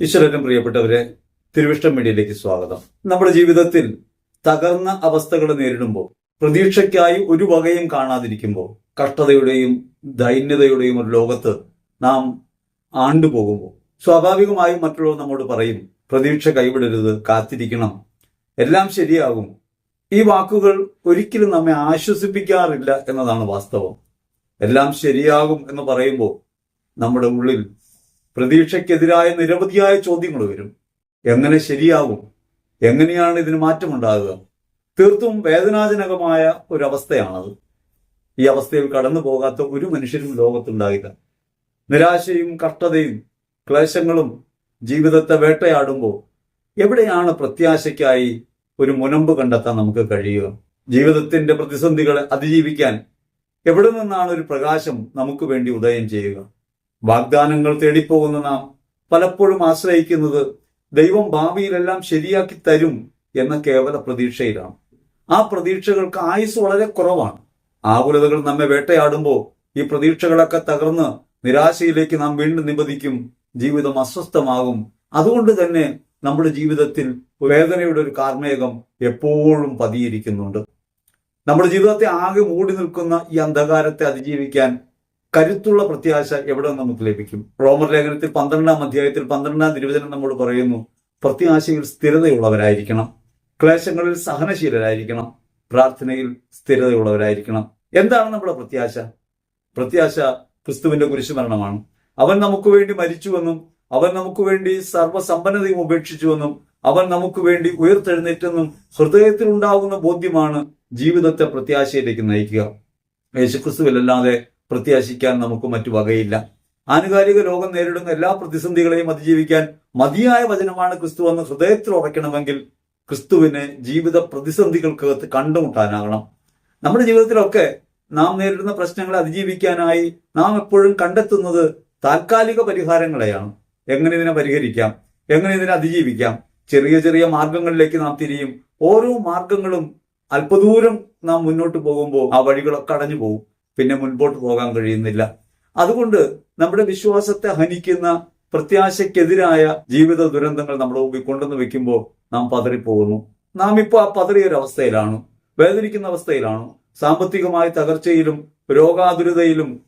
ഈശ്വരനും പ്രിയപ്പെട്ടവരെ തിരുവിഷ്ടം മീഡിയയിലേക്ക് സ്വാഗതം. നമ്മുടെ ജീവിതത്തിൽ തകർന്ന അവസ്ഥകൾ നേരിടുമ്പോൾ പ്രതീക്ഷയ്ക്കായി ഒരു വകയും കാണാതിരിക്കുമ്പോൾ കഷ്ടതയുടെയും ദൈന്യതയുടെയും ഒരു ലോകത്ത് നാം ആണ്ടുപോകുമ്പോൾ സ്വാഭാവികമായും മറ്റുള്ളവർ നമ്മോട് പറയും പ്രതീക്ഷ കൈവിടരുത് കാത്തിരിക്കണം. എല്ലാം ശരിയാകും. ഈ വാക്കുകൾ ഒരിക്കലും നമ്മെ ആശ്വസിപ്പിക്കാറില്ല എന്നതാണ് വാസ്തവം. എല്ലാം ശരിയാകും എന്ന് പറയുമ്പോൾ നമ്മുടെ ഉള്ളിൽ പ്രതീക്ഷയ്ക്കെതിരായ നിരവധിയായ ചോദ്യങ്ങൾ വരും. എങ്ങനെ ശരിയാകും എങ്ങനെയാണ് ഇതിന് മാറ്റമുണ്ടാകുക? തീർത്തും വേദനാജനകമായ ഒരവസ്ഥയാണത്. ഈ അവസ്ഥയിൽ കടന്നു പോകാത്ത ഒരു മനുഷ്യരും ലോകത്തുണ്ടാകില്ല. നിരാശയും കഷ്ടതയും ക്ലേശങ്ങളും ജീവിതത്തെ വേട്ടയാടുമ്പോൾ എവിടെയാണ് പ്രത്യാശയ്ക്കായി ഒരു മുനമ്പ് കണ്ടെത്താൻ നമുക്ക് കഴിയുക? ജീവിതത്തിന്റെ പ്രതിസന്ധികളെ അതിജീവിക്കാൻ എവിടെ നിന്നാണ് ഒരു പ്രകാശം നമുക്ക് വേണ്ടി ഉദയം ചെയ്യുക? വാഗ്ദാനങ്ങൾ തേടിപ്പോകുന്ന നാം പലപ്പോഴും ആശ്രയിക്കുന്നത് ദൈവം ഭാവിയിലെല്ലാം ശരിയാക്കി തരും എന്ന കേവല പ്രതീക്ഷയിലാണ്. ആ പ്രതീക്ഷകൾക്ക് ആയുസ് വളരെ കുറവാണ്. ആകുലതകൾ നമ്മെ വേട്ടയാടുമ്പോൾ ഈ പ്രതീക്ഷകളൊക്കെ തകർന്ന് നിരാശയിലേക്ക് നാം വീണ്ടും നിബദിക്കും ജീവിതം അസ്വസ്ഥമാകും. അതുകൊണ്ട് തന്നെ നമ്മുടെ ജീവിതത്തിൽ വേദനയുടെ ഒരു കാർമേകം എപ്പോഴും പതിയിരിക്കുന്നുണ്ട്. നമ്മുടെ ജീവിതത്തെ ആകെ മൂടി നിൽക്കുന്ന ഈ അന്ധകാരത്തെ അതിജീവിക്കാൻ കരുത്തുള്ള പ്രത്യാശ എവിടെ നമുക്ക് ലഭിക്കും? റോമർ ലേഖനത്തിൽ പന്ത്രണ്ടാം അധ്യായത്തിൽ പന്ത്രണ്ടാം തിരുവചനം നമ്മോട് പറയുന്നു പ്രത്യാശയിൽ സ്ഥിരതയുള്ളവരായിരിക്കണം. ക്ലേശങ്ങളിൽ സഹനശീലരായിരിക്കണം. പ്രാർത്ഥനയിൽ സ്ഥിരതയുള്ളവരായിരിക്കണം. എന്താണ് നമ്മുടെ പ്രത്യാശ? പ്രത്യാശ ക്രിസ്തുവിന്റെ കുരിശുമരണമാണ്. അവൻ നമുക്ക് വേണ്ടി മരിച്ചുവെന്നും അവൻ നമുക്ക് വേണ്ടി സർവസമ്പന്നതയും ഉപേക്ഷിച്ചുവെന്നും അവൻ നമുക്ക് വേണ്ടി ഉയർത്തെഴുന്നേറ്റെന്നും ഹൃദയത്തിൽ ഉണ്ടാകുന്ന ബോധ്യമാണ് ജീവിതത്തെ പ്രത്യാശയിലേക്ക് നയിക്കുക. യേശുക്രിസ്തുവിലല്ലാതെ പ്രത്യാശിക്കാൻ നമുക്ക് മറ്റു വകയില്ല. ആനുകാലിക ലോകം നേരിടുന്ന എല്ലാ പ്രതിസന്ധികളെയും അതിജീവിക്കാൻ മതിയായ വചനമാണ് ക്രിസ്തു എന്ന് ഹൃദയത്തിൽ ഉറയ്ക്കണമെങ്കിൽ ക്രിസ്തുവിനെ ജീവിത പ്രതിസന്ധികൾക്ക് കണ്ടുമുട്ടാനാകണം. നമ്മുടെ ജീവിതത്തിലൊക്കെ നാം നേരിടുന്ന പ്രശ്നങ്ങളെ അതിജീവിക്കാനായി നാം എപ്പോഴും കണ്ടെത്തുന്നത് താൽക്കാലിക പരിഹാരങ്ങളെയാണ്. എങ്ങനെ ഇതിനെ പരിഹരിക്കാം? എങ്ങനെ ഇതിനെ അതിജീവിക്കാം? ചെറിയ ചെറിയ മാർഗങ്ങളിലേക്ക് നാം തിരിയും. ഓരോ മാർഗങ്ങളും അല്പദൂരം നാം മുന്നോട്ട് പോകുമ്പോൾ ആ വഴികളൊക്കെ അടഞ്ഞു പോകും. പിന്നെ മുൻപോട്ട് പോകാൻ കഴിയുന്നില്ല. അതുകൊണ്ട് നമ്മുടെ വിശ്വാസത്തെ ഹനിക്കുന്ന പ്രത്യാശയ്ക്കെതിരായ ജീവിത ദുരന്തങ്ങൾ നമ്മുടെ മുമ്പിൽ കൊണ്ടുവന്ന് വെക്കുമ്പോൾ നാം പതറിപ്പോകുന്നു. നാം ഇപ്പോൾ ആ പതറിയ അവസ്ഥയിലാണ് വേദനിക്കുന്ന അവസ്ഥയിലാണ്. സാമ്പത്തികമായ തകർച്ചയിലും രോഗാതുരതയിലും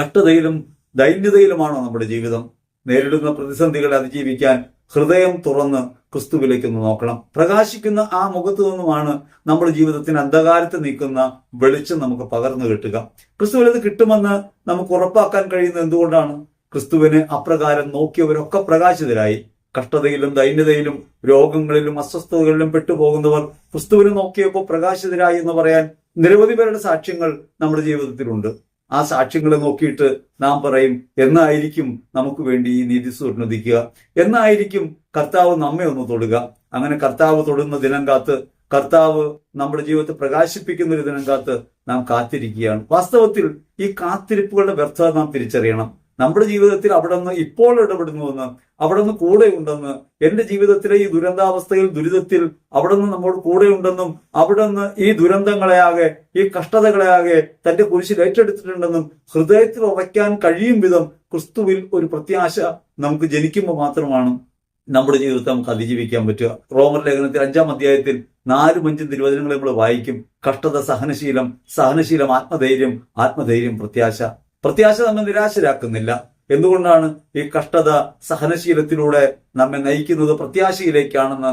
കട്ടതയിലും ദൈന്യതയിലുമാണോ നമ്മുടെ ജീവിതം. നേരിടുന്ന പ്രതിസന്ധികളെ അതിജീവിക്കാൻ ഹൃദയം തുറന്ന് ക്രിസ്തുവിലേക്ക് ഒന്ന് നോക്കണം. പ്രകാശിക്കുന്ന ആ മുഖത്തു നിന്നുമാണ് നമ്മുടെ ജീവിതത്തിന് അന്ധകാരത്ത് നീക്കുന്ന വെളിച്ചം നമുക്ക് പകർന്നു കിട്ടുക. ക്രിസ്തുവിൽ ഇത് കിട്ടുമെന്ന് നമുക്ക് ഉറപ്പാക്കാൻ കഴിയുന്നത് എന്തുകൊണ്ടാണ്? ക്രിസ്തുവിനെ അപ്രകാരം നോക്കിയവരൊക്കെ പ്രകാശിതരായി. കഷ്ടതയിലും ദൈന്യതയിലും രോഗങ്ങളിലും അസ്വസ്ഥതകളിലും പെട്ടുപോകുന്നവർ ക്രിസ്തുവിനെ നോക്കിയപ്പോൾ പ്രകാശിതരായി എന്ന് പറയാൻ നിരവധി പേരുടെ സാക്ഷ്യങ്ങൾ നമ്മുടെ ജീവിതത്തിലുണ്ട്. ആ സാക്ഷ്യങ്ങളെ നോക്കിയിട്ട് നാം പറയും എന്നായിരിക്കും നമുക്ക് വേണ്ടി ഈ നീതി സ്വർണിക്കുക എന്നായിരിക്കും കർത്താവ് നമ്മെ ഒന്ന് തൊടുക. അങ്ങനെ കർത്താവ് തൊടുന്ന ദിനം കാത്ത് കർത്താവ് നമ്മുടെ ജീവിതത്തെ പ്രകാശിപ്പിക്കുന്ന ഒരു ദിനം കാത്ത് നാം കാത്തിരിക്കുകയാണ്. വാസ്തവത്തിൽ ഈ കാത്തിരിപ്പുകളുടെ വ്യർത്ഥത നാം തിരിച്ചറിയണം. നമ്മുടെ ജീവിതത്തിൽ അവിടെ നിന്ന് ഇപ്പോൾ ഇടപെടുന്നുവെന്ന് അവിടെ നിന്ന് കൂടെ ഉണ്ടെന്ന് എന്റെ ജീവിതത്തിലെ ഈ ദുരന്താവസ്ഥയിൽ ദുരിതത്തിൽ അവിടെ നിന്ന് നമ്മോട് കൂടെ ഉണ്ടെന്നും അവിടെ നിന്ന് ഈ ദുരന്തങ്ങളെയാകെ ഈ കഷ്ടതകളെയാകെ തന്റെ കുരിശിൽ ഏറ്റെടുത്തിട്ടുണ്ടെന്നും ഹൃദയത്തിൽ ഉറയ്ക്കാൻ കഴിയും വിധം ക്രിസ്തുവിൽ ഒരു പ്രത്യാശ നമുക്ക് ജനിക്കുമ്പോൾ മാത്രമാണ്. നമ്മുടെ നമുക്ക് അതിജീവിക്കാൻ പറ്റുക. റോമർ ലേഖനത്തിൽ അഞ്ചാം അധ്യായത്തിൽ നാലും അഞ്ചും തിരുവചനങ്ങൾ നമ്മൾ വായിക്കും. കഷ്ടത സഹനശീലം സഹനശീലം ആത്മധൈര്യം ആത്മധൈര്യം പ്രത്യാശ. പ്രത്യാശ നമ്മെ നിരാശരാക്കുന്നില്ല. എന്തുകൊണ്ടാണ് ഈ കഷ്ടത സഹനശീലത്തിലൂടെ നമ്മെ നയിക്കുന്നത് പ്രത്യാശയിലേക്കാണെന്ന്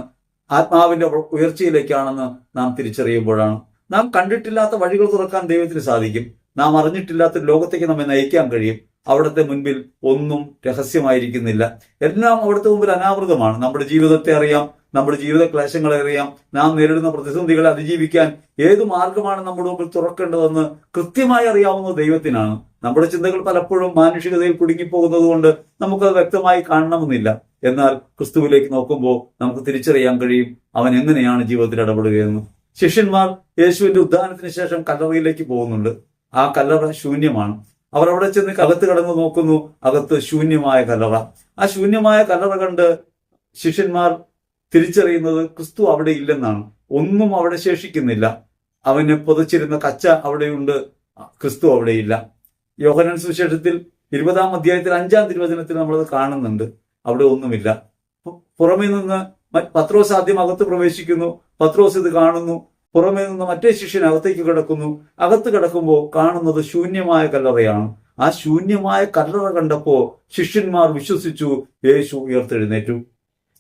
ആത്മാവിന്റെ ഉയർച്ചയിലേക്കാണെന്ന് നാം തിരിച്ചറിയുമ്പോഴാണ്. നാം കണ്ടിട്ടില്ലാത്ത വഴികൾ തുറക്കാൻ ദൈവത്തിന് സാധിക്കും. നാം അറിഞ്ഞിട്ടില്ലാത്ത ലോകത്തേക്ക് നമ്മെ നയിക്കാൻ കഴിയും. അവിടുത്തെ മുൻപിൽ ഒന്നും രഹസ്യമായിരിക്കുന്നില്ല. എല്ലാം അവിടുത്തെ മുമ്പിൽ അനാവൃതമാണ്. നമ്മുടെ ജീവിതത്തെ അറിയാം നമ്മുടെ ജീവിത ക്ലേശങ്ങളെ അറിയാം. നാം നേരിടുന്ന പ്രതിസന്ധികളെ അതിജീവിക്കാൻ ഏത് മാർഗമാണ് നമ്മുടെ മുമ്പിൽ തുറക്കേണ്ടതെന്ന് കൃത്യമായി അറിയാവുന്ന ദൈവത്തിനാണ്. നമ്മുടെ ചിന്തകൾ പലപ്പോഴും മാനുഷികതയിൽ കുടുങ്ങിപ്പോകുന്നത് കൊണ്ട് നമുക്കത് വ്യക്തമായി കാണണമെന്നില്ല. എന്നാൽ ക്രിസ്തുവിലേക്ക് നോക്കുമ്പോൾ നമുക്ക് തിരിച്ചറിയാൻ കഴിയും അവൻ എങ്ങനെയാണ് ജീവിതത്തിൽ ഇടപെടുകയെന്ന്. ശിഷ്യന്മാർ യേശുവിന്റെ ഉദ്ധാനത്തിന് ശേഷം കല്ലറയിലേക്ക് പോകുന്നുണ്ട്. ആ കല്ലറ ശൂന്യമാണ്. അവർ അവിടെ ചെന്ന് അകത്ത് കടന്നു നോക്കുന്നു. അകത്ത് ശൂന്യമായ കല്ലറ. ആ ശൂന്യമായ കല്ലറ കണ്ട് ശിഷ്യന്മാർ തിരിച്ചറിയുന്നത് ക്രിസ്തു അവിടെ ഇല്ലെന്നാണ്. ഒന്നും അവിടെ ശേഷിക്കുന്നില്ല. അവന് പുതച്ചിരുന്ന കച്ച അവിടെയുണ്ട്. ക്രിസ്തു അവിടെയില്ല യോഹനൻ സുവിശേഷത്തിൽ ഇരുപതാം അധ്യായത്തിൽ അഞ്ചാം തിരുവചനത്തിൽ നമ്മളത് കാണുന്നുണ്ട്. അവിടെ ഒന്നുമില്ല. പുറമേ നിന്ന് പത്രോസ് ആദ്യം അകത്ത് പ്രവേശിക്കുന്നു. പത്രോസ് ഇത് കാണുന്നു. പുറമേ നിന്ന് മറ്റേ ശിഷ്യൻ അകത്തേക്ക് കിടക്കുന്നു. അകത്ത് കിടക്കുമ്പോൾ കാണുന്നത് ശൂന്യമായ കല്ലറയാണ്. ആ ശൂന്യമായ കല്ലറ കണ്ടപ്പോ ശിഷ്യന്മാർ വിശ്വസിച്ചു യേശു ഉയർത്തെഴുന്നേറ്റു.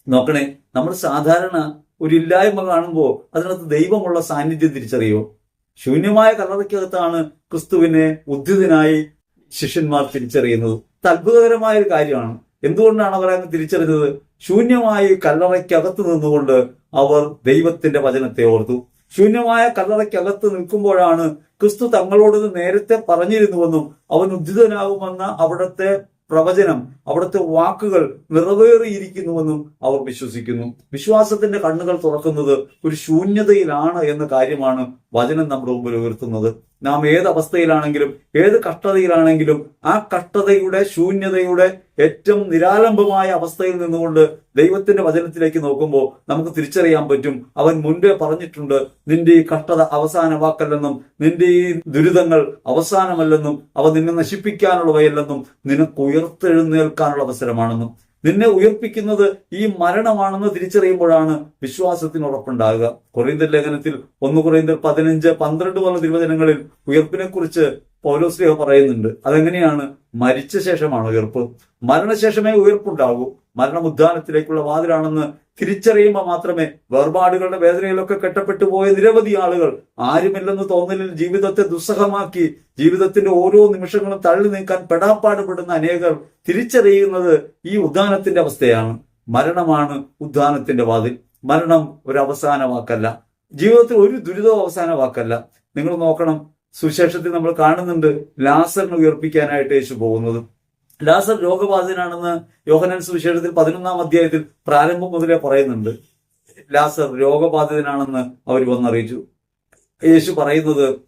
നോക്കണേ നമ്മൾ സാധാരണ ഒരു ഇല്ലായ്മ കാണുമ്പോൾ അതിനകത്ത് ദൈവമുള്ള സാന്നിധ്യം തിരിച്ചറിയോ? ശൂന്യമായ കല്ലറയ്ക്കകത്താണ് ക്രിസ്തുവിനെ ഉദ്ധിതനായി ശിഷ്യന്മാർ തിരിച്ചറിയുന്നത്. അത്ഭുതകരമായ ഒരു കാര്യമാണ്. എന്തുകൊണ്ടാണ് അവർ അങ്ങ് തിരിച്ചറിഞ്ഞത്? ശൂന്യമായ കല്ലറയ്ക്കകത്ത് നിന്നുകൊണ്ട് അവർ ദൈവത്തിന്റെ വചനത്തെ ഓർത്തു. ശൂന്യമായ കല്ലറയ്ക്കകത്ത് നിൽക്കുമ്പോഴാണ് ക്രിസ്തു തങ്ങളോട് നേരത്തെ പറഞ്ഞിരുന്നുവെന്നും അവൻ ഉദ്ധിതനാകുമെന്ന അവിടുത്തെ പ്രവചനം അവിടുത്തെ വാക്കുകൾ നിറവേറിയിരിക്കുന്നുവെന്നും അവർ വിശ്വസിക്കുന്നു. വിശ്വാസത്തിന്റെ കണ്ണുകൾ തുറക്കുന്നത് ഒരു ശൂന്യതയിലാണ് എന്ന കാര്യമാണ് വചനം നമ്മുടെ മുമ്പിൽ ഉയർത്തുന്നത്. നാം ഏത് അവസ്ഥയിലാണെങ്കിലും ഏത് കഷ്ടതയിലാണെങ്കിലും ആ കഷ്ടതയുടെ ശൂന്യതയുടെ ഏറ്റവും നിരാലംബമായ അവസ്ഥയിൽ നിന്നുകൊണ്ട് ദൈവത്തിന്റെ വചനത്തിലേക്ക് നോക്കുമ്പോൾ നമുക്ക് തിരിച്ചറിയാൻ പറ്റും. അവൻ മുൻപേ പറഞ്ഞിട്ടുണ്ട് നിന്റെ ഈ കഷ്ടത അവസാന വാക്കല്ലെന്നും നിന്റെ ഈ ദുരിതങ്ങൾ അവസാനമല്ലെന്നും അവ നിന്നെ നശിപ്പിക്കാനുള്ളവയല്ലെന്നും നിനക്ക് ഉയർത്തെഴുന്നേൽക്കാനുള്ള അവസരമാണെന്നും. നിന്നെ ഉയർപ്പിക്കുന്നത് ഈ മരണമാണെന്ന് തിരിച്ചറിയുമ്പോഴാണ് വിശ്വാസത്തിന് ഉറപ്പുണ്ടാകുക. കൊറിയന്തർ ലേഖനത്തിൽ ഒന്ന് കൊറിയന്തർ പതിനഞ്ച് പന്ത്രണ്ട് പോലെ തിരുവചനങ്ങളിൽ ഉയർപ്പിനെ കുറിച്ച് പൗലോസ്ലിഹ പറയുന്നുണ്ട്. അതെങ്ങനെയാണ്? മരിച്ച ശേഷമാണ് ഉയർപ്പ്. മരണശേഷമേ ഉയർപ്പുണ്ടാകൂ. മരണം ഉദ്ധാനത്തിലേക്കുള്ള വാതിലാണെന്ന് തിരിച്ചറിയുമ്പോൾ മാത്രമേ വേർപാടുകളുടെ വേദനയിലൊക്കെ കെട്ടപ്പെട്ടു പോയ നിരവധി ആളുകൾ ആരുമില്ലെന്ന് തോന്നലിൽ ജീവിതത്തെ ദുസ്സഹമാക്കി ജീവിതത്തിന്റെ ഓരോ നിമിഷങ്ങളും തള്ളി നീക്കാൻ പെടാപ്പാടുപെടുന്ന അനേകർ തിരിച്ചറിയുന്നത് ഈ ഉദ്ധാനത്തിന്റെ അവസ്ഥയാണ്. മരണമാണ് ഉദ്ധാനത്തിന്റെ വാതിൽ. മരണം ഒരു അവസാന വാക്കല്ല. ജീവിതത്തിൽ ഒരു ദുരിതവും അവസാന വാക്കല്ല. നിങ്ങൾ നോക്കണം സുശേഷത്തിൽ നമ്മൾ കാണുന്നുണ്ട് ലാസറിനെ ഉയർപ്പിക്കാനായിട്ട് യേശു പോകുന്നത്. ലാസർ രോഗബാധിതനാണെന്ന് യോഹനൻ സുവിശേഷത്തിൽ പതിനൊന്നാം അധ്യായത്തിൽ പ്രാരംഭം മുതലേ പറയുന്നുണ്ട്. ലാസർ രോഗബാധിതനാണെന്ന് അവർ വന്നറിയിച്ചു. യേശു പറയുന്നത്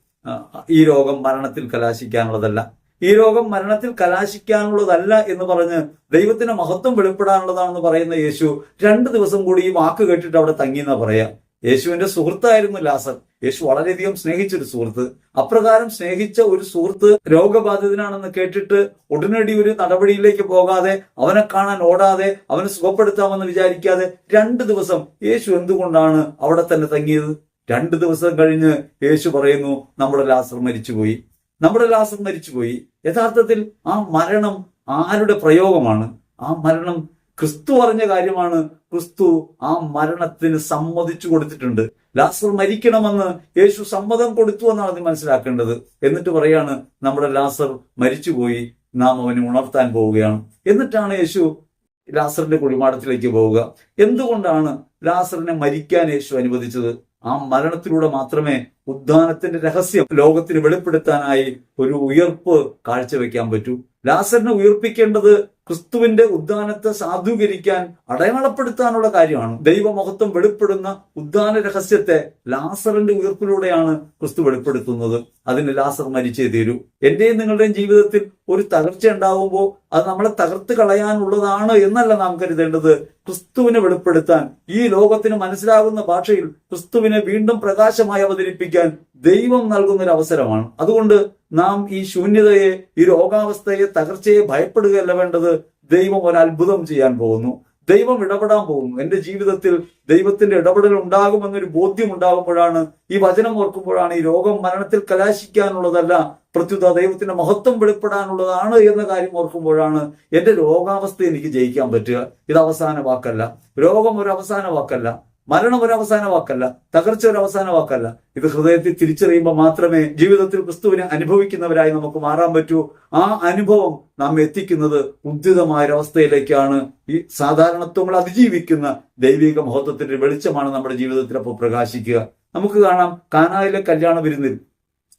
ഈ രോഗം മരണത്തിൽ കലാശിക്കാനുള്ളതല്ല. ഈ രോഗം മരണത്തിൽ കലാശിക്കാനുള്ളതല്ല എന്ന് പറഞ്ഞ് ദൈവത്തിന്റെ മഹത്വം വെളിപ്പെടാനുള്ളതാണെന്ന് പറയുന്ന യേശു രണ്ട് ദിവസം കൂടി ഈ വാക്ക് കേട്ടിട്ട് അവിടെ തങ്ങിയെന്നാ പറയാ. യേശുവിന്റെ സുഹൃത്തായിരുന്നു ലാസർ. യേശു വളരെയധികം സ്നേഹിച്ചൊരു സുഹൃത്ത്. അപ്രകാരം സ്നേഹിച്ച ഒരു സുഹൃത്ത് രോഗബാധിതനാണെന്ന് കേട്ടിട്ട് ഉടനടി ഒരു നടപടിയിലേക്ക് പോകാതെ അവനെ കാണാൻ ഓടാതെ അവനെ സുഖപ്പെടുത്താമെന്ന് വിചാരിക്കാതെ രണ്ട് ദിവസം യേശു എന്തുകൊണ്ടാണ് അവിടെ തന്നെ തങ്ങിയത്? രണ്ട് ദിവസം കഴിഞ്ഞ് യേശു പറയുന്നു നമ്മുടെ ലാസർ മരിച്ചുപോയി. നമ്മുടെ ലാസർ മരിച്ചുപോയി. യഥാർത്ഥത്തിൽ ആ മരണം ആരുടെ പ്രയോഗമാണ്? ആ മരണം ക്രിസ്തു പറഞ്ഞ കാര്യമാണ്. ക്രിസ്തു ആ മരണത്തിന് സമ്മതിച്ചു കൊടുത്തിട്ടുണ്ട്. ലാസർ മരിക്കണമെന്ന് യേശു സമ്മതം കൊടുത്തു എന്നാണ് നീ മനസ്സിലാക്കേണ്ടത്. എന്നിട്ട് പറയാണ് നമ്മുടെ ലാസർ മരിച്ചുപോയി. നാം അവനെ ഉണർത്താൻ പോവുകയാണ്. എന്നിട്ടാണ് യേശു ലാസറിന്റെ കുഴിമാടത്തിലേക്ക് പോവുക. എന്തുകൊണ്ടാണ് ലാസറിനെ മരിക്കാൻ യേശു അനുവദിച്ചത്? ആ മരണത്തിലൂടെ മാത്രമേ ഉദ്ധാനത്തിന്റെ രഹസ്യം ലോകത്തിന് വെളിപ്പെടുത്താനായി ഒരു ഉയർപ്പ് കാഴ്ചവെക്കാൻ പറ്റൂ. ലാസറിനെ ഉയർപ്പിക്കേണ്ടത് ക്രിസ്തുവിന്റെ ഉദ്ധാനത്തെ സാധൂകരിക്കാൻ അടയാളപ്പെടുത്താനുള്ള കാര്യമാണ്. ദൈവമഹത്വം വെളിപ്പെടുന്ന ഉദ്ധാന രഹസ്യത്തെ ലാസറിന്റെ ഉയർപ്പിലൂടെയാണ് ക്രിസ്തു വെളിപ്പെടുത്തുന്നത്. അതിന് ലാസർ മരിച്ചേ തീരൂ. എന്റെയും നിങ്ങളുടെയും ജീവിതത്തിൽ ഒരു തകർച്ച ഉണ്ടാവുമ്പോൾ അത് നമ്മളെ തകർത്ത് കളയാനുള്ളതാണ് എന്നല്ല നാം കരുതേണ്ടത്. ക്രിസ്തുവിനെ വെളിപ്പെടുത്താൻ ഈ ലോകത്തിന് മനസ്സിലാകുന്ന ഭാഷയിൽ ക്രിസ്തുവിനെ വീണ്ടും പ്രകാശമായി അവതരിപ്പിക്കാൻ ദൈവം നൽകുന്ന ഒരു അവസരമാണ്. അതുകൊണ്ട് നാം ഈ ശൂന്യതയെ ഈ രോഗാവസ്ഥയെ തകർച്ചയെ ഭയപ്പെടുകയല്ല വേണ്ടത്. ദൈവം ഒരു അത്ഭുതം ചെയ്യാൻ പോകുന്നു. ദൈവം ഇടപെടാൻ പോകുന്നു. എന്റെ ജീവിതത്തിൽ ദൈവത്തിന്റെ ഇടപെടൽ ഉണ്ടാകുമെന്നൊരു ബോധ്യം ഉണ്ടാകുമ്പോഴാണ് ഈ വചനം ഓർക്കുമ്പോഴാണ് ഈ രോഗം മരണത്തിൽ കലാശിക്കാനുള്ളതല്ല പ്രത്യുത ദൈവത്തിന്റെ മഹത്വം വെളിപ്പെടാനുള്ളതാണ് എന്ന കാര്യം ഓർക്കുമ്പോഴാണ് എന്റെ രോഗാവസ്ഥ എനിക്ക് ജയിക്കാൻ പറ്റുക. ഇത് അവസാന വാക്കല്ല. രോഗം ഒരു അവസാന വാക്കല്ല. മരണം ഒരു അവസാന വാക്കല്ല തകർച്ച ഒരു അവസാന വാക്കല്ല. ഇത് ഹൃദയത്തിൽ തിരിച്ചറിയുമ്പോൾ മാത്രമേ ജീവിതത്തിൽ ക്രിസ്തുവിനെ അനുഭവിക്കുന്നവരായി നമുക്ക് മാറാൻ പറ്റൂ. ആ അനുഭവം നാം എത്തിക്കുന്നത് ഉദ്ധിതമായ ഒരവസ്ഥയിലേക്കാണ് ഈ സാധാരണത്വങ്ങൾ അതിജീവിക്കുന്ന ദൈവിക മഹത്വത്തിന്റെ വെളിച്ചമാണ് നമ്മുടെ ജീവിതത്തിൽ അപ്പോൾ പ്രകാശിക്കുക. നമുക്ക് കാണാം കാനായിലെ കല്യാണ വിരുന്നിൽ.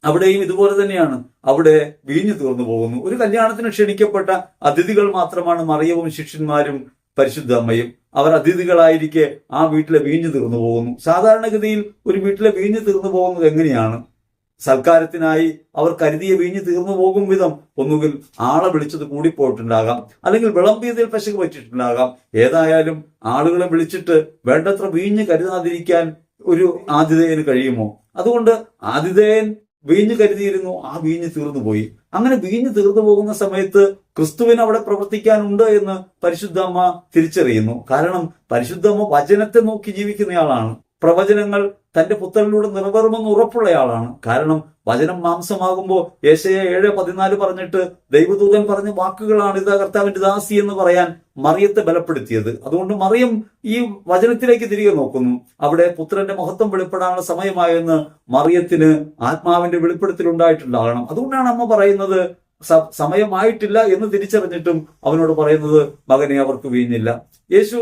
അവിടെയും ഇതുപോലെ തന്നെയാണ്. അവിടെ വീഞ്ഞു തീർന്നു പോകുന്നു. ഒരു കല്യാണത്തിന് ക്ഷണിക്കപ്പെട്ട അതിഥികൾ മാത്രമാണ് മറിയവും ശിഷ്യന്മാരും പരിശുദ്ധ അമ്മയും അവർ അതിഥികളായിരിക്കെ ആ വീട്ടിലെ വീഞ്ഞു തീർന്നു പോകുന്നു. സാധാരണഗതിയിൽ ഒരു വീട്ടിലെ വീഞ്ഞു തീർന്നു പോകുന്നത് എങ്ങനെയാണ്? സൽക്കാരത്തിനായി അവർ കരുതിയ വീഞ്ഞു തീർന്നു പോകും വിധം ഒന്നുകിൽ ആളെ വിളിച്ചത് കൂടിപ്പോയിട്ടുണ്ടാകാം അല്ലെങ്കിൽ വിളമ്പിയതിൽ പശക് പറ്റിയിട്ടുണ്ടാകാം. ഏതായാലും ആളുകളെ വിളിച്ചിട്ട് വേണ്ടത്ര വീഞ്ഞ് കരുതാതിരിക്കാൻ ഒരു ആതിഥേയന് കഴിയുമോ? അതുകൊണ്ട് ആതിഥേയൻ വീഞ്ഞ് കരുതിയിരുന്നു ആ വീഞ്ഞ് തീർന്നു പോയി. അങ്ങനെ വീഞ്ഞു തീർന്നു പോകുന്ന സമയത്ത് ക്രിസ്തുവിന് അവിടെ പ്രവർത്തിക്കാനുണ്ട് എന്ന് പരിശുദ്ധമ്മ തിരിച്ചറിയുന്നു. കാരണം പരിശുദ്ധമ്മ വചനത്തെ നോക്കി ജീവിക്കുന്നയാളാണ്. പ്രവചനങ്ങൾ തന്റെ പുത്രനിലൂടെ നിറവേറുമെന്ന് ഉറപ്പുള്ളയാളാണ് കാരണം വചനം മാംസമാകുമ്പോൾ ഏശയ ഏഴ് പതിനാല് പറഞ്ഞിട്ട് ദൈവദൂതൻ പറഞ്ഞ വാക്കുകളാണ് ഇതാ കർത്താവിന്റെ ദാസി എന്ന് പറയാൻ മറിയത്തെ ബലപ്പെടുത്തിയത്. അതുകൊണ്ട് മറിയം ഈ വചനത്തിലേക്ക് തിരികെ നോക്കുന്നു. അവിടെ പുത്രന്റെ മഹത്വം വെളിപ്പെടാനുള്ള സമയമായെന്ന് മറിയത്തിന് ആത്മാവിന്റെ വെളിപ്പെടുത്തൽ ഉണ്ടായിട്ടുണ്ടാകണം അതുകൊണ്ടാണ് അമ്മ പറയുന്നത് സമയമായിട്ടില്ല എന്ന് തിരിച്ചറിഞ്ഞിട്ടും അവനോട് പറയുന്നത് മകനെ അവർക്ക് വീഞ്ഞില്ല. യേശു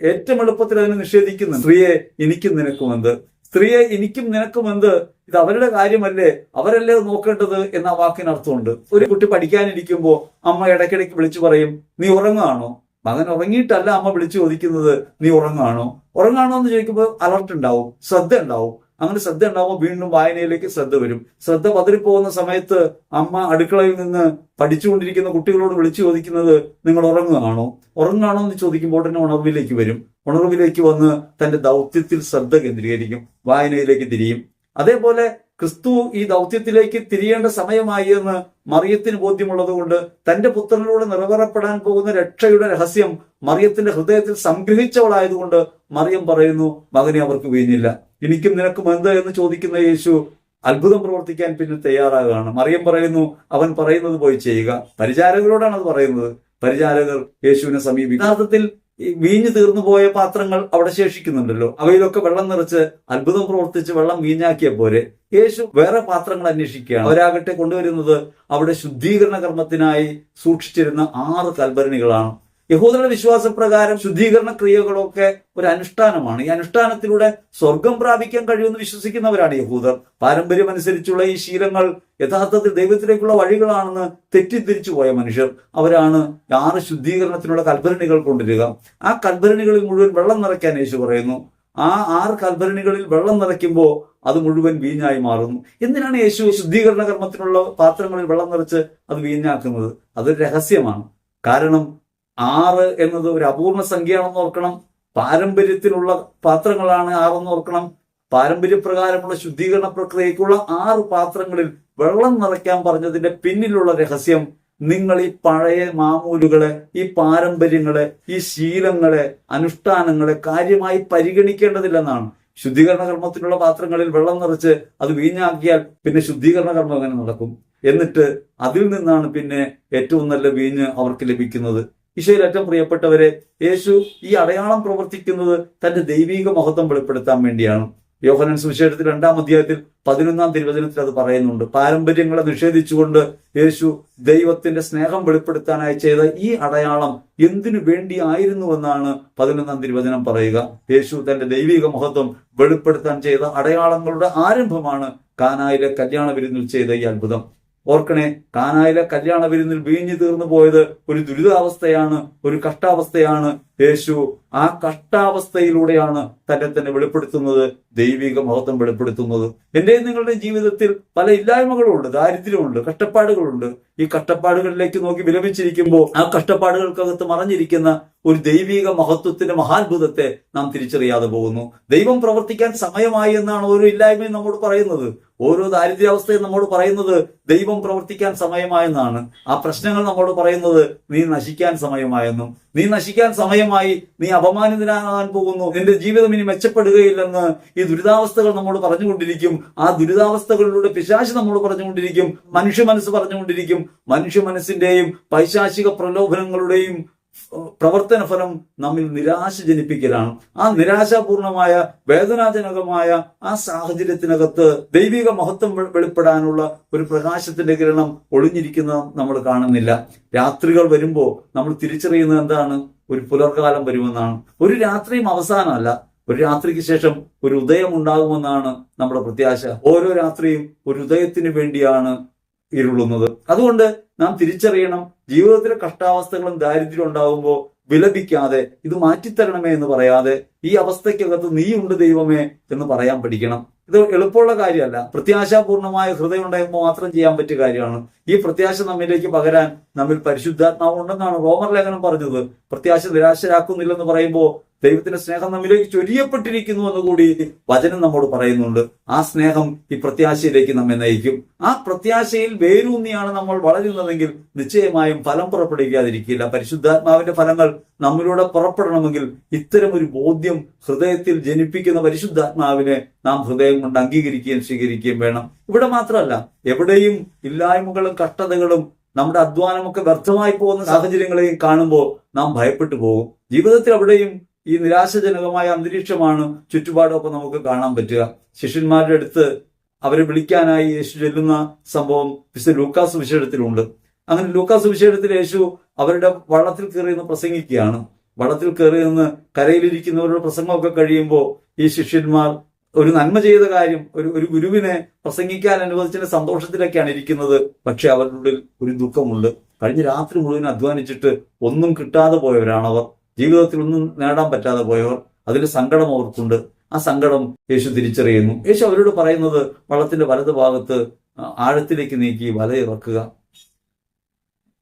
ഏറ്റവും എളുപ്പത്തിൽ അതിനെ നിഷേധിക്കുന്നു സ്ത്രീയെ എനിക്കും നിനക്കും എന്ത് സ്ത്രീയെ എനിക്കും നിനക്കും എന്ത്? ഇത് അവരുടെ കാര്യമല്ലേ? അവരല്ലേ നോക്കേണ്ടത് എന്ന വാക്കിന് അർത്ഥമുണ്ട്. ഒരു കുട്ടി പഠിക്കാനിരിക്കുമ്പോ അമ്മ ഇടയ്ക്കിടയ്ക്ക് വിളിച്ചു പറയും നീ ഉറങ്ങുകയാണോ? മകൻ ഉറങ്ങിയിട്ടല്ല അമ്മ വിളിച്ചു ചോദിക്കുന്നത് നീ ഉറങ്ങുകയാണോ? ഉറങ്ങാണോ എന്ന് ചോദിക്കുമ്പോൾ അലർട്ട് ഉണ്ടാവും ശ്രദ്ധ ഉണ്ടാവും. അങ്ങനെ ശ്രദ്ധ ഉണ്ടാവുമ്പോൾ വീണ്ടും വായനയിലേക്ക് ശ്രദ്ധ വരും. ശ്രദ്ധ പതറിപ്പോകുന്ന സമയത്ത് അമ്മ അടുക്കളയിൽ നിന്ന് പഠിച്ചുകൊണ്ടിരിക്കുന്ന കുട്ടികളോട് വിളിച്ചു ചോദിക്കുന്നത് നിങ്ങൾ ഉറങ്ങുകയാണോ? ഉറങ്ങുകയാണോ എന്ന് ചോദിക്കുമ്പോൾ തന്നെ ഉണർവിലേക്ക് വരും. ഉണർവിലേക്ക് വന്ന് തന്റെ ദൗത്യത്തിൽ ശ്രദ്ധ കേന്ദ്രീകരിക്കും വായനയിലേക്ക് തിരിയും. അതേപോലെ ക്രിസ്തു ഈ ദൗത്യത്തിലേക്ക് തിരിയേണ്ട സമയമായി എന്ന് മറിയത്തിന് ബോധ്യമുള്ളത് കൊണ്ട് തന്റെ പുത്രനിലൂടെ നിറവേറപ്പെടാൻ പോകുന്ന രക്ഷയുടെ രഹസ്യം മറിയത്തിന്റെ ഹൃദയത്തിൽ സംഗ്രഹിച്ചവളായതുകൊണ്ട് മറിയം പറയുന്നു മകനെ അവർക്ക് വീഞ്ഞില്ല. എനിക്കും നിനക്കും എന്ത്? എന്ന് ചോദിക്കുന്ന യേശു അത്ഭുതം പ്രവർത്തിക്കാൻ പിന്നെ തയ്യാറാകുകയാണ്. മറിയം പറയുന്നു അവൻ പറയുന്നത് പോയി ചെയ്യുക. പരിചാരകരോടാണ് അത് പറയുന്നത്. പരിചാരകർ യേശുവിനെ സമീപിക്കും. യഥാർത്ഥത്തിൽ ഈ വീഞ്ഞു തീർന്നു പോയ പാത്രങ്ങൾ അവിടെ ശേഷിക്കുന്നുണ്ടല്ലോ. അവയിലൊക്കെ വെള്ളം നിറച്ച് അത്ഭുതം പ്രവർത്തിച്ച് വെള്ളം വീഞ്ഞാക്കിയ പോലെ യേശു വേറെ പാത്രങ്ങൾ അന്വേഷിക്കുകയാണ്. അവരാകട്ടെ കൊണ്ടുവരുന്നത് അവിടെ ശുദ്ധീകരണ കർമ്മത്തിനായി സൂക്ഷിച്ചിരുന്ന ആറ് കൽഭരണികളാണ്. യഹൂദരുടെ വിശ്വാസപ്രകാരം ശുദ്ധീകരണ ക്രിയകളൊക്കെ ഒരു അനുഷ്ഠാനമാണ്. ഈ അനുഷ്ഠാനത്തിലൂടെ സ്വർഗം പ്രാപിക്കാൻ കഴിയുമെന്ന് വിശ്വസിക്കുന്നവരാണ് യഹൂദർ. പാരമ്പര്യം അനുസരിച്ചുള്ള ഈ ശീലങ്ങൾ യഥാർത്ഥത്തിൽ ദൈവത്തിലേക്കുള്ള വഴികളാണെന്ന് തെറ്റിദ്ധരിച്ചു പോയ മനുഷ്യർ. അവരാണ് ആറ് ശുദ്ധീകരണത്തിനുള്ള കൽഭരണികൾ കൊണ്ടുവരിക. ആ കൽഭരണികളിൽ മുഴുവൻ വെള്ളം നിറയ്ക്കാൻ യേശു പറയുന്നു. ആ ആറ് കൽഭരണികളിൽ വെള്ളം നിറയ്ക്കുമ്പോൾ അത് മുഴുവൻ വീഞ്ഞായി മാറുന്നു. എന്തിനാണ് യേശു ശുദ്ധീകരണ കർമ്മത്തിനുള്ള പാത്രങ്ങളിൽ വെള്ളം നിറച്ച് അത് വീഞ്ഞാക്കുന്നത്? അതൊരു രഹസ്യമാണ്. കാരണം ആറ് എന്നത് ഒരു അപൂർണ സംഖ്യയാണെന്ന് ഓർക്കണം. പാരമ്പര്യത്തിലുള്ള പാത്രങ്ങളാണ് ആറെന്ന് ഓർക്കണം. പാരമ്പര്യപ്രകാരമുള്ള ശുദ്ധീകരണ പ്രക്രിയക്കുള്ള ആറ് പാത്രങ്ങളിൽ വെള്ളം നിറയ്ക്കാൻ പറഞ്ഞതിന്റെ പിന്നിലുള്ള രഹസ്യം നിങ്ങൾ ഈ പഴയ മാമൂലുകളെ ഈ പാരമ്പര്യങ്ങളെ ഈ ശീലങ്ങളെ അനുഷ്ഠാനങ്ങളെ കാര്യമായി പരിഗണിക്കേണ്ടതില്ലെന്നാണ്. ശുദ്ധീകരണ കർമ്മത്തിനുള്ള പാത്രങ്ങളിൽ വെള്ളം നിറച്ച് അത് വീഞ്ഞാക്കിയാൽ പിന്നെ ശുദ്ധീകരണ കർമ്മം അങ്ങനെ നടക്കും. എന്നിട്ട് അതിൽ നിന്നാണ് പിന്നെ ഏറ്റവും നല്ല വീഞ്ഞ് അവർക്ക് ലഭിക്കുന്നത്. ഈശോയിൽ ഏറ്റവും പ്രിയപ്പെട്ടവരെ യേശു ഈ അടയാളം പ്രവർത്തിക്കുന്നത് തന്റെ ദൈവിക മഹത്വം വെളിപ്പെടുത്താൻ വേണ്ടിയാണ്. യോഹനൻ സുവിശേഷത്തിൽ രണ്ടാം അധ്യായത്തിൽ പതിനൊന്നാം തിരുവചനത്തിൽ അത് പറയുന്നുണ്ട്. പാരമ്പര്യങ്ങളെ നിഷേധിച്ചുകൊണ്ട് യേശു ദൈവത്തിന്റെ സ്നേഹം വെളിപ്പെടുത്താനായി ചെയ്ത ഈ അടയാളം എന്തിനു വേണ്ടിയായിരുന്നുവെന്നാണ് പതിനൊന്നാം തിരുവചനം പറയുക. യേശു തന്റെ ദൈവിക മഹത്വം വെളിപ്പെടുത്താൻ ചെയ്ത അടയാളങ്ങളുടെ ആരംഭമാണ് കാനായിലെ കല്യാണ വിരുന്നിൽ ചെയ്ത ഈ അത്ഭുതം. ഓർക്കണേ കാനായിലെ കല്യാണ വിരുന്നിൽ വീഞ്ഞു തീർന്നു പോയത് ഒരു ദുരിതാവസ്ഥയാണ് ഒരു കഷ്ടാവസ്ഥയാണ്. യേശു ആ കഷ്ടാവസ്ഥയിലൂടെയാണ് തന്നെ തന്നെ വെളിപ്പെടുത്തുന്നത് ദൈവിക മഹത്വം വെളിപ്പെടുത്തുന്നത്. എന്റെ നിങ്ങളുടെ ജീവിതത്തിൽ പല ഇല്ലായ്മകളുണ്ട് ദാരിദ്ര്യമുണ്ട് കഷ്ടപ്പാടുകളുണ്ട്. ഈ കഷ്ടപ്പാടുകളിലേക്ക് നോക്കി വിലപിച്ചിരിക്കുമ്പോൾ ആ കഷ്ടപ്പാടുകൾക്കകത്ത് മറഞ്ഞിരിക്കുന്ന ഒരു ദൈവിക മഹത്വത്തിന്റെ മഹാത്ഭുതത്തെ നാം തിരിച്ചറിയാതെ പോകുന്നു. ദൈവം പ്രവർത്തിക്കാൻ സമയമായി എന്നാണ് ഓരോ ഇല്ലായ്മയും നമ്മോട് പറയുന്നത്. ഓരോ ദാരിദ്ര്യാവസ്ഥയും നമ്മോട് പറയുന്നത് ദൈവം പ്രവർത്തിക്കാൻ സമയമായെന്നാണ്. ആ പ്രശ്നങ്ങൾ നമ്മോട് പറയുന്നത് നീ നശിക്കാൻ സമയമായെന്നും. നീ നശിക്കാൻ സമയമായി നീ അപമാനിതനാകാൻ പോകുന്നു. നിന്റെ ജീവിതം ഇനി മെച്ചപ്പെടുകയില്ലെന്ന് ഈ ദുരിതാവസ്ഥകൾ നമ്മോട് പറഞ്ഞുകൊണ്ടിരിക്കും. ആ ദുരിതാവസ്ഥകളിലൂടെ പിശാച് നമ്മോട് പറഞ്ഞുകൊണ്ടിരിക്കും. മനുഷ്യ മനസ്സ് പറഞ്ഞുകൊണ്ടിരിക്കും. മനുഷ്യ മനസ്സിന്റെയും പൈശാചിക പ്രലോഭനങ്ങളുടെയും പ്രവർത്തന ഫലം നമ്മിൽ നിരാശ ജനിപ്പിക്കലാണ് ആ നിരാശാപൂർണമായ വേദനാജനകമായ ആ സാഹചര്യത്തിനകത്ത് ദൈവിക മഹത്വം വെളിപ്പെടാനുള്ള ഒരു പ്രകാശത്തിന്റെ കിരണം ഒളിഞ്ഞിരിക്കുന്ന നമ്മൾ കാണുന്നില്ല. രാത്രികൾ വരുമ്പോൾ നമ്മൾ തിരിച്ചറിയുന്നത് എന്താണ്? ഒരു പുലർകാലം വരുമെന്നാണ്. ഒരു രാത്രിയും അവസാനമല്ല. ഒരു രാത്രിക്ക് ശേഷം ഒരു ഉദയം ഉണ്ടാകുമെന്നാണ് നമ്മുടെ പ്രത്യാശ. ഓരോ രാത്രിയും ഒരു ഉദയത്തിന് വേണ്ടിയാണ് ഇരുളുന്നത്. അതുകൊണ്ട് നാം തിരിച്ചറിയണം. ജീവിതത്തിലെ കഷ്ടാവസ്ഥകളും ദാരിദ്ര്യം ഉണ്ടാകുമ്പോൾ വിലപിക്കാതെ ഇത് മാറ്റിത്തരണമേ എന്ന് പറയാതെ ഈ അവസ്ഥയ്ക്കകത്ത് നീയുണ്ട് ദൈവമേ എന്ന് പറയാൻ പഠിക്കണം. ഇത് എളുപ്പമുള്ള കാര്യമല്ല. പ്രത്യാശാപൂർണമായ ഹൃദയം ഉണ്ടാകുമ്പോൾ മാത്രം ചെയ്യാൻ പറ്റിയ കാര്യമാണ് ഈ പ്രത്യാശ നമ്മിലേക്ക് പകരാൻ നമ്മിൽ പരിശുദ്ധാത്മാവ് ഉണ്ടെന്നാണ് റോമർ ലേഖനം പറഞ്ഞത്. പ്രത്യാശ നിരാശരാക്കുന്നില്ലെന്ന് പറയുമ്പോൾ ദൈവത്തിന്റെ സ്നേഹം നമ്മിലേക്ക് ചൊരിയപ്പെട്ടിരിക്കുന്നു എന്ന് കൂടി വചനം നമ്മോട് പറയുന്നുണ്ട്. ആ സ്നേഹം ഈ പ്രത്യാശയിലേക്ക് നമ്മെ നയിക്കും. ആ പ്രത്യാശയിൽ വേരൂന്നിയാണ് നമ്മൾ വളരുന്നതെങ്കിൽ നിശ്ചയമായും ഫലം പുറപ്പെടുവിക്കാതിരിക്കില്ല. പരിശുദ്ധാത്മാവിന്റെ ഫലങ്ങൾ നമ്മിലൂടെ പുറപ്പെടണമെങ്കിൽ ഇത്തരം ഒരു ബോധ്യം ഹൃദയത്തിൽ ജനിപ്പിക്കുന്ന പരിശുദ്ധാത്മാവിനെ നാം ഹൃദയം കൊണ്ട് അംഗീകരിക്കുകയും സ്വീകരിക്കുകയും വേണം. ഇവിടെ മാത്രമല്ല എവിടെയും ഇല്ലായ്മകളും കഷ്ടതകളും നമ്മുടെ അധ്വാനമൊക്കെ വ്യർത്ഥമായി പോകുന്ന സാഹചര്യങ്ങളെയും കാണുമ്പോൾ നാം ഭയപ്പെട്ടു പോകും. ജീവിതത്തിൽ അവിടെയും ഈ നിരാശജനകമായ അന്തരീക്ഷമാണ് ചുറ്റുപാടൊക്കെ നമുക്ക് കാണാൻ പറ്റുക. ശിഷ്യന്മാരുടെ അടുത്ത് അവരെ വിളിക്കാനായി യേശു ചെല്ലുന്ന സംഭവം വിശുദ്ധ ലൂക്കാസ് വിശേഷത്തിലുണ്ട് അങ്ങനെ ലൂക്കാസ് വിശേഷത്തിൽ യേശു അവരുടെ വള്ളത്തിൽ കയറി നിന്ന് പ്രസംഗിക്കുകയാണ്. വള്ളത്തിൽ കയറി നിന്ന് കരയിലിരിക്കുന്നവരുടെ പ്രസംഗമൊക്കെ കഴിയുമ്പോൾ ഈ ശിഷ്യന്മാർ ഒരു നന്മ ചെയ്ത കാര്യം ഒരു ഒരു ഗുരുവിനെ പ്രസംഗിക്കാൻ അനുവദിച്ചതിന്റെ സന്തോഷത്തിലൊക്കെയാണ് ഇരിക്കുന്നത്. പക്ഷെ അവരുടെ ഉള്ളിൽ ഒരു ദുഃഖമുണ്ട്. കഴിഞ്ഞ രാത്രി മുഴുവൻ അധ്വാനിച്ചിട്ട് ഒന്നും കിട്ടാതെ പോയവരാണവർ. ജീവിതത്തിൽ ഒന്നും നേടാൻ പറ്റാതെ പോയവർ. അതിൽ സങ്കടം അവർക്കുണ്ട്. ആ സങ്കടം യേശു തിരിച്ചറിയുന്നു. യേശു അവരോട് പറയുന്നത് വള്ളത്തിന്റെ വലത് ഭാഗത്ത് ആഴത്തിലേക്ക് നീക്കി വലയിറക്കുക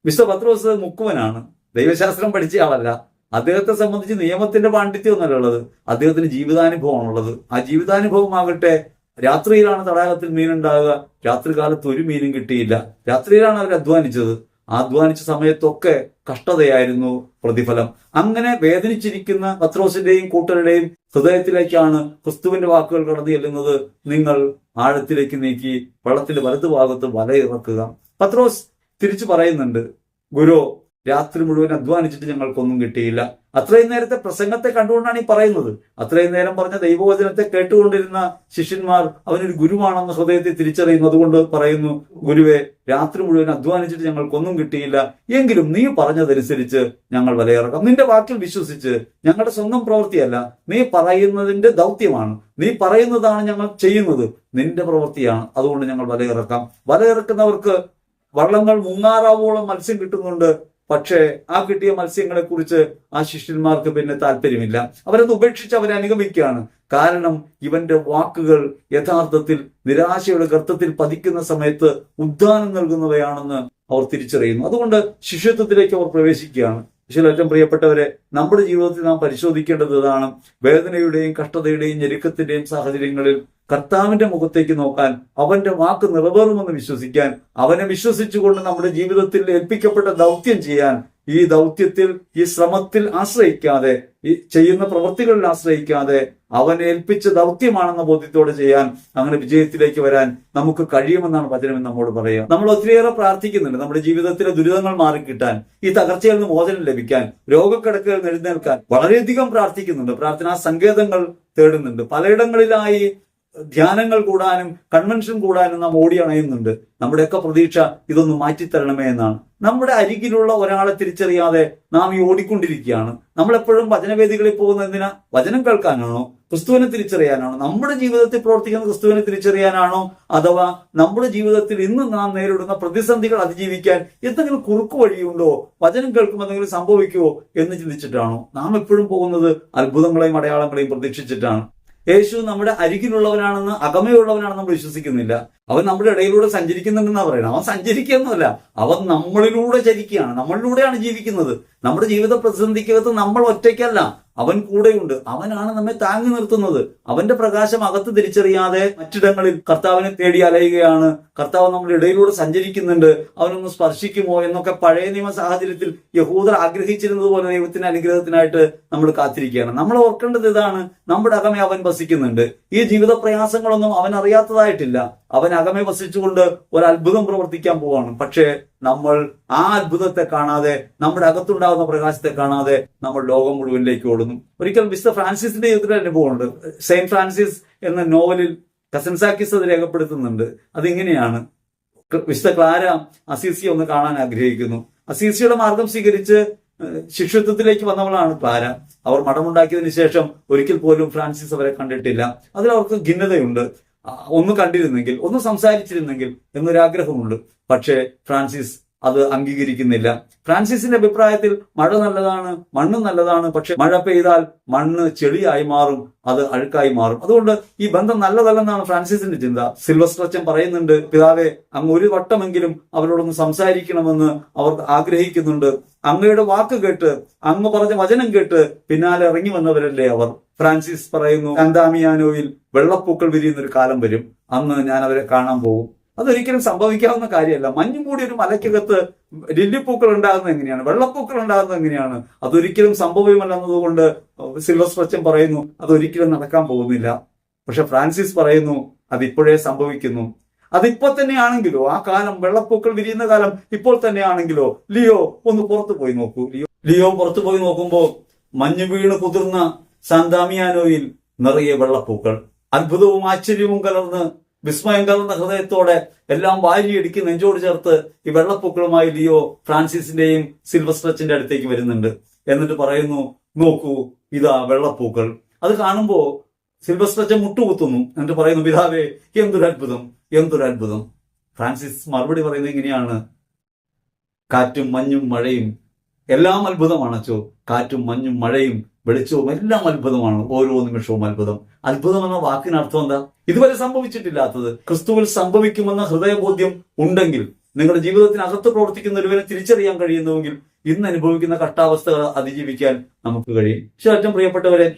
മിസ്റ്റർ പത്രോസ് മുക്കുവനാണ്. ദൈവശാസ്ത്രം പഠിച്ച ആളല്ല. അദ്ദേഹത്തെ സംബന്ധിച്ച് നിയമത്തിന്റെ പാണ്ഡിത്യമൊന്നല്ല ഉള്ളത്? അദ്ദേഹത്തിന് ജീവിതാനുഭവമാണുള്ളത്. ആ ജീവിതാനുഭവമാകട്ടെ രാത്രിയിലാണ് തടാകത്തിൽ മീനുണ്ടാകുക രാത്രികാലത്ത് ഒരു മീനും കിട്ടിയില്ല. രാത്രിയിലാണ് അവർ അധ്വാനിച്ചത്. അധ്വാനിച്ച സമയത്തൊക്കെ കഷ്ടതയായിരുന്നു പ്രതിഫലം. അങ്ങനെ വേദനിച്ചിരിക്കുന്ന പത്രോസിന്റെയും കൂട്ടരുടെയും ഹൃദയത്തിലേക്കാണ് ക്രിസ്തുവിന്റെ വാക്കുകൾ കടന്നു ചെല്ലുന്നത്. നിങ്ങൾ ആഴത്തിലേക്ക് നീക്കി വള്ളത്തിന്റെ വലതുഭാഗത്ത് വലയിറക്കുക. പത്രോസ് തിരിച്ചു പറയുന്നുണ്ട് ഗുരു രാത്രി മുഴുവൻ അധ്വാനിച്ചിട്ട് ഞങ്ങൾക്കൊന്നും കിട്ടിയില്ല. അത്രയും നേരത്തെ പ്രസംഗത്തെ കണ്ടുകൊണ്ടാണ് ഈ പറയുന്നത്. അത്രയും നേരം പറഞ്ഞ ദൈവവചനത്തെ കേട്ടുകൊണ്ടിരുന്ന ശിഷ്യന്മാർ അവനൊരു ഗുരുവാണെന്ന് ഹൃദയത്തെ തിരിച്ചറിയുന്നു അതുകൊണ്ട് പറയുന്നു ഗുരുവെ രാത്രി മുഴുവൻ അധ്വാനിച്ചിട്ട് ഞങ്ങൾക്കൊന്നും കിട്ടിയില്ല. എങ്കിലും നീ പറഞ്ഞതനുസരിച്ച് ഞങ്ങൾ വലയിറക്കാം നിന്റെ വാക്കിൽ വിശ്വസിച്ച് ഞങ്ങളുടെ സ്വന്തം പ്രവൃത്തിയല്ല. നീ പറയുന്നതിന്റെ ദൗത്യമാണ്. നീ പറയുന്നതാണ് ഞങ്ങൾ ചെയ്യുന്നത്. നിന്റെ പ്രവൃത്തിയാണ്. അതുകൊണ്ട് ഞങ്ങൾ വലയിറക്കാം. വലയിറക്കുന്നവർക്ക് വള്ളങ്ങൾ മുങ്ങാറാവോളം മത്സ്യം കിട്ടുന്നുണ്ട്. പക്ഷേ ആ കിട്ടിയ മത്സ്യങ്ങളെ കുറിച്ച് ആ ശിഷ്യന്മാർക്ക് പിന്നെ താല്പര്യമില്ല. അവരത് ഉപേക്ഷിച്ച് അവരെ അനുഗമിക്കുകയാണ്. കാരണം ഇവന്റെ വാക്കുകൾ യഥാർത്ഥത്തിൽ നിരാശയുടെ ഗർത്തത്തിൽ പതിക്കുന്ന സമയത്ത് ഉദ്ധാനം നൽകുന്നവയാണെന്ന് അവർ തിരിച്ചറിയുന്നു. അതുകൊണ്ട് ശിഷ്യത്വത്തിലേക്ക് അവർ പ്രവേശിക്കുകയാണ്. ഏറ്റവും പ്രിയപ്പെട്ടവരെ നമ്മുടെ ജീവിതത്തിൽ നാം പരിശോധിക്കേണ്ടത് ഇതാണ്. വേദനയുടെയും കഷ്ടതയുടെയും ഞെരുക്കത്തിന്റെയും സാഹചര്യങ്ങളിൽ കർത്താവിന്റെ മുഖത്തേക്ക് നോക്കാൻ അവന്റെ വാക്ക് നിറവേറുമെന്ന് വിശ്വസിക്കാൻ അവനെ വിശ്വസിച്ചുകൊണ്ട് നമ്മുടെ ജീവിതത്തിൽ ഏൽപ്പിക്കപ്പെട്ട ദൗത്യം ചെയ്യാൻ ഈ ദൗത്യത്തിൽ ഈ ശ്രമത്തിൽ ആശ്രയിക്കാതെ ഈ ചെയ്യുന്ന പ്രവൃത്തികളിൽ ആശ്രയിക്കാതെ അവൻ ഏൽപ്പിച്ച ദൗത്യമാണെന്ന ബോധ്യത്തോടെ ചെയ്യാൻ അങ്ങനെ വിജയത്തിലേക്ക് വരാൻ നമുക്ക് കഴിയുമെന്നാണ് വചനം നമ്മോട് പറയുക. നമ്മൾ ഒത്തിരിയേറെ പ്രാർത്ഥിക്കുന്നുണ്ട്. നമ്മുടെ ജീവിതത്തിലെ ദുരിതങ്ങൾ മാറിക്കിട്ടാൻ ഈ തകർച്ചയിൽ നിന്ന് മോചനം ലഭിക്കാൻ രോഗക്കിടക്കുകൾ എഴുന്നേൽക്കാൻ വളരെയധികം പ്രാർത്ഥിക്കുന്നുണ്ട്. പ്രാർത്ഥനാ സങ്കേതങ്ങൾ തേടുന്നുണ്ട്. പലയിടങ്ങളിലായി ധ്യാനങ്ങൾ കൂടാനും കൺവെൻഷൻ കൂടാനും നാം ഓടി അണയുന്നുണ്ട്. നമ്മുടെയൊക്കെ പ്രതീക്ഷ ഇതൊന്ന് മാറ്റിത്തരണമേ എന്നാണ്. നമ്മുടെ അരികിലുള്ള ഒരാളെ തിരിച്ചറിയാതെ നാം ഈ ഓടിക്കൊണ്ടിരിക്കുകയാണ്. നമ്മളെപ്പോഴും വചനവേദികളിൽ പോകുന്ന എന്തിനാ? വചനം കേൾക്കാനാണോ? ക്രിസ്തുവിനെ തിരിച്ചറിയാനാണോ? നമ്മുടെ ജീവിതത്തിൽ പ്രവർത്തിക്കുന്ന ക്രിസ്തുവിനെ തിരിച്ചറിയാനാണോ? അഥവാ നമ്മുടെ ജീവിതത്തിൽ ഇന്ന് നാം നേരിടുന്ന പ്രതിസന്ധികൾ അതിജീവിക്കാൻ എന്തെങ്കിലും കുറുക്കു വഴിയുണ്ടോ? വചനം കേൾക്കുമ്പോൾ എന്തെങ്കിലും സംഭവിക്കുമോ എന്ന് ചിന്തിച്ചിട്ടാണോ? നാം എപ്പോഴും പോകുന്നത് അത്ഭുതങ്ങളെയും അടയാളങ്ങളെയും പ്രതീക്ഷിച്ചിട്ടാണ്. യേശു നമ്മുടെ അരികിലുള്ളവനാണെന്ന് അകമയുള്ളവനാണെന്ന് നമ്മൾ വിശ്വസിക്കുന്നില്ല. അവൻ നമ്മുടെ ഇടയിലൂടെ സഞ്ചരിക്കുന്നുണ്ടെന്നാ പറയുന്നത്. അവൻ സഞ്ചരിക്കുകയൊന്നുമല്ല. അവൻ നമ്മളിലൂടെ ചരിക്കുകയാണ്. നമ്മളിലൂടെയാണ് ജീവിക്കുന്നത്. നമ്മുടെ ജീവിത പ്രതിസന്ധിക്കകത്ത് നമ്മൾ ഒറ്റയ്ക്കല്ല. അവൻ കൂടെയുണ്ട്. അവനാണ് നമ്മെ താങ്ങി നിർത്തുന്നത്. അവന്റെ പ്രകാശം അകത്ത് തിരിച്ചറിയാതെ മറ്റിടങ്ങളിൽ കർത്താവിനെ തേടി അലയുകയാണ്. കർത്താവ് നമ്മുടെ ഇടയിലൂടെ സഞ്ചരിക്കുന്നുണ്ട്. അവനൊന്ന് സ്പർശിക്കുമോ എന്നൊക്കെ പഴയ നിയമ സാഹചര്യത്തിൽ യഹൂദർ ആഗ്രഹിച്ചിരുന്നത് പോലെ ദൈവത്തിന്റെ അനുഗ്രഹത്തിനായിട്ട് നമ്മൾ കാത്തിരിക്കുകയാണ്. നമ്മൾ ഓർക്കേണ്ടത് ഇതാണ്. നമ്മുടെ അകമേ അവൻ വസിക്കുന്നുണ്ട്. ഈ ജീവിത പ്രയാസങ്ങളൊന്നും അവൻ അറിയാത്തതായിട്ടില്ല. അവൻ അകമേ വസിച്ചുകൊണ്ട് ഒരു അത്ഭുതം പ്രവർത്തിക്കാൻ പോവാണ്. പക്ഷേ നമ്മൾ ആ അത്ഭുതത്തെ കാണാതെ നമ്മുടെ അകത്തുണ്ടാകുന്ന പ്രകാശത്തെ കാണാതെ നമ്മൾ ലോകം മുഴുവനിലേക്ക് ഓടുന്നു. ഒരിക്കൽ മിസ്റ്റർ ഫ്രാൻസിസിന്റെ ജീവിതത്തിൽ അനുഭവമുണ്ട് സെയിന്റ് ഫ്രാൻസിസ് എന്ന നോവലിൽ കസൻസാക്കിസ് അത് രേഖപ്പെടുത്തുന്നുണ്ട്. അതിങ്ങനെയാണ് വിശുദ്ധ ക്ലാര അസീസിയെ ഒന്ന് കാണാൻ ആഗ്രഹിക്കുന്നു. അസീസിയുടെ മാർഗം സ്വീകരിച്ച് ശിഷ്യത്വത്തിലേക്ക് വന്നവളാണ് ക്ലാര. അവർ മഠമുണ്ടാക്കിയതിനു ശേഷം ഒരിക്കൽ പോലും ഫ്രാൻസിസ് അവരെ കണ്ടിട്ടില്ല. അതിൽ അവർക്ക് ഭിന്നതയുണ്ട് ഒന്ന് കണ്ടിരുന്നെങ്കിൽ ഒന്ന് സംസാരിച്ചിരുന്നെങ്കിൽ എന്നൊരാഗ്രഹമുണ്ട്. പക്ഷേ ഫ്രാൻസിസ് അത് അംഗീകരിക്കുന്നില്ല. ഫ്രാൻസിസിന്റെ അഭിപ്രായത്തിൽ മഴ നല്ലതാണ് മണ്ണ് നല്ലതാണ് പക്ഷെ മഴ പെയ്താൽ മണ്ണ് ചെളിയായി മാറും അത് അഴുക്കായി മാറും. അതുകൊണ്ട് ഈ ബന്ധം നല്ലതല്ലെന്നാണ് ഫ്രാൻസിസിന്റെ ചിന്ത. സിൽവർ സ്ട്രച്ചൻ പറയുന്നുണ്ട് പിതാവെ അങ്ങ് ഒരു വട്ടമെങ്കിലും അവരോടൊന്ന് സംസാരിക്കണമെന്ന് അവർ ആഗ്രഹിക്കുന്നുണ്ട്. അങ്ങയുടെ വാക്ക് കേട്ട് അങ്ങ് പറഞ്ഞ വചനം കേട്ട് പിന്നാലെ ഇറങ്ങി വന്നവരല്ലേ അവർ. ഫ്രാൻസിസ് പറയുന്നു അന്താമിയാനോയിൽ വെള്ളപ്പൂക്കൾ വിരിയുന്ന ഒരു കാലം വരും. അന്ന് ഞാൻ അവരെ കാണാൻ പോകും. അതൊരിക്കലും സംഭവിക്കാവുന്ന കാര്യമല്ല. മഞ്ഞും കൂടി ഒരു മലയ്ക്കകത്ത് ലില്ലിപ്പൂക്കൾ ഉണ്ടാകുന്നത് എങ്ങനെയാണ്? വെള്ളപ്പൂക്കൾ ഉണ്ടാകുന്നത് എങ്ങനെയാണ്? അതൊരിക്കലും സംഭവമല്ലെന്നതുകൊണ്ട് സിൽവർ സ്ട്രച്ചൻ പറയുന്നു അതൊരിക്കലും നടക്കാൻ പോകുന്നില്ല. പക്ഷെ ഫ്രാൻസിസ് പറയുന്നു അതിപ്പോഴേ സംഭവിക്കുന്നു. അതിപ്പോ തന്നെയാണെങ്കിലോ ആ കാലം വെള്ളപ്പൂക്കൾ വിരിയുന്ന കാലം ഇപ്പോൾ തന്നെയാണെങ്കിലോ ലിയോ ഒന്ന് പുറത്തു പോയി നോക്കൂ. ലിയോ ലിയോ പുറത്തു പോയി നോക്കുമ്പോൾ മഞ്ഞു വീണ് കുതിർന്ന സാന്താമിയാനോയിൽ നിറയെ വെള്ളപ്പൂക്കൾ. അത്ഭുതവും ആശ്ചര്യവും കലർന്ന് വിസ്മയം കലർന്ന ഹൃദയത്തോടെ എല്ലാം വാരിയടിക്ക് നെഞ്ചോട് ചേർത്ത് ഈ വെള്ളപ്പൂക്കളുമായി ലിയോ ഫ്രാൻസിസിന്റെയും സിൽവസ്ട്രച്ചിന്റെ അടുത്തേക്ക് വരുന്നുണ്ട്. എന്നിട്ട് പറയുന്നു നോക്കൂ ഇതാ വെള്ളപ്പൂക്കൾ. അത് കാണുമ്പോ സിൽവസ്ട്രച്ചൻ മുട്ടുകുത്തുന്നു. എന്നിട്ട് പറയുന്നു പിതാവേ എന്തൊരു അത്ഭുതം എന്തൊരു അത്ഭുതം. ഫ്രാൻസിസ് മറുപടി പറയുന്നത് ഇങ്ങനെയാണ്. കാറ്റും മഞ്ഞും മഴയും എല്ലാം അത്ഭുതമാണച്ചോ കാറ്റും മഞ്ഞും മഴയും വെളിച്ചവും എല്ലാം അത്ഭുതമാണ്. ഓരോ നിമിഷവും അത്ഭുതം. അത്ഭുതം എന്ന വാക്കിന് അർത്ഥം എന്താ? ഇതുവരെ സംഭവിച്ചിട്ടില്ലാത്തത്. ക്രിസ്തുവിൽ സംഭവിക്കുമെന്ന ഹൃദയബോധ്യം ഉണ്ടെങ്കിൽ നിങ്ങളുടെ ജീവിതത്തിനകത്ത് പ്രവർത്തിക്കുന്ന ഒരുവനെ തിരിച്ചറിയാൻ കഴിയുന്നുവെങ്കിൽ ഇന്ന് അനുഭവിക്കുന്ന കട്ടാവസ്ഥകൾ അതിജീവിക്കാൻ നമുക്ക് കഴിയും. പക്ഷെ ഏറ്റവും പ്രിയപ്പെട്ടവരെ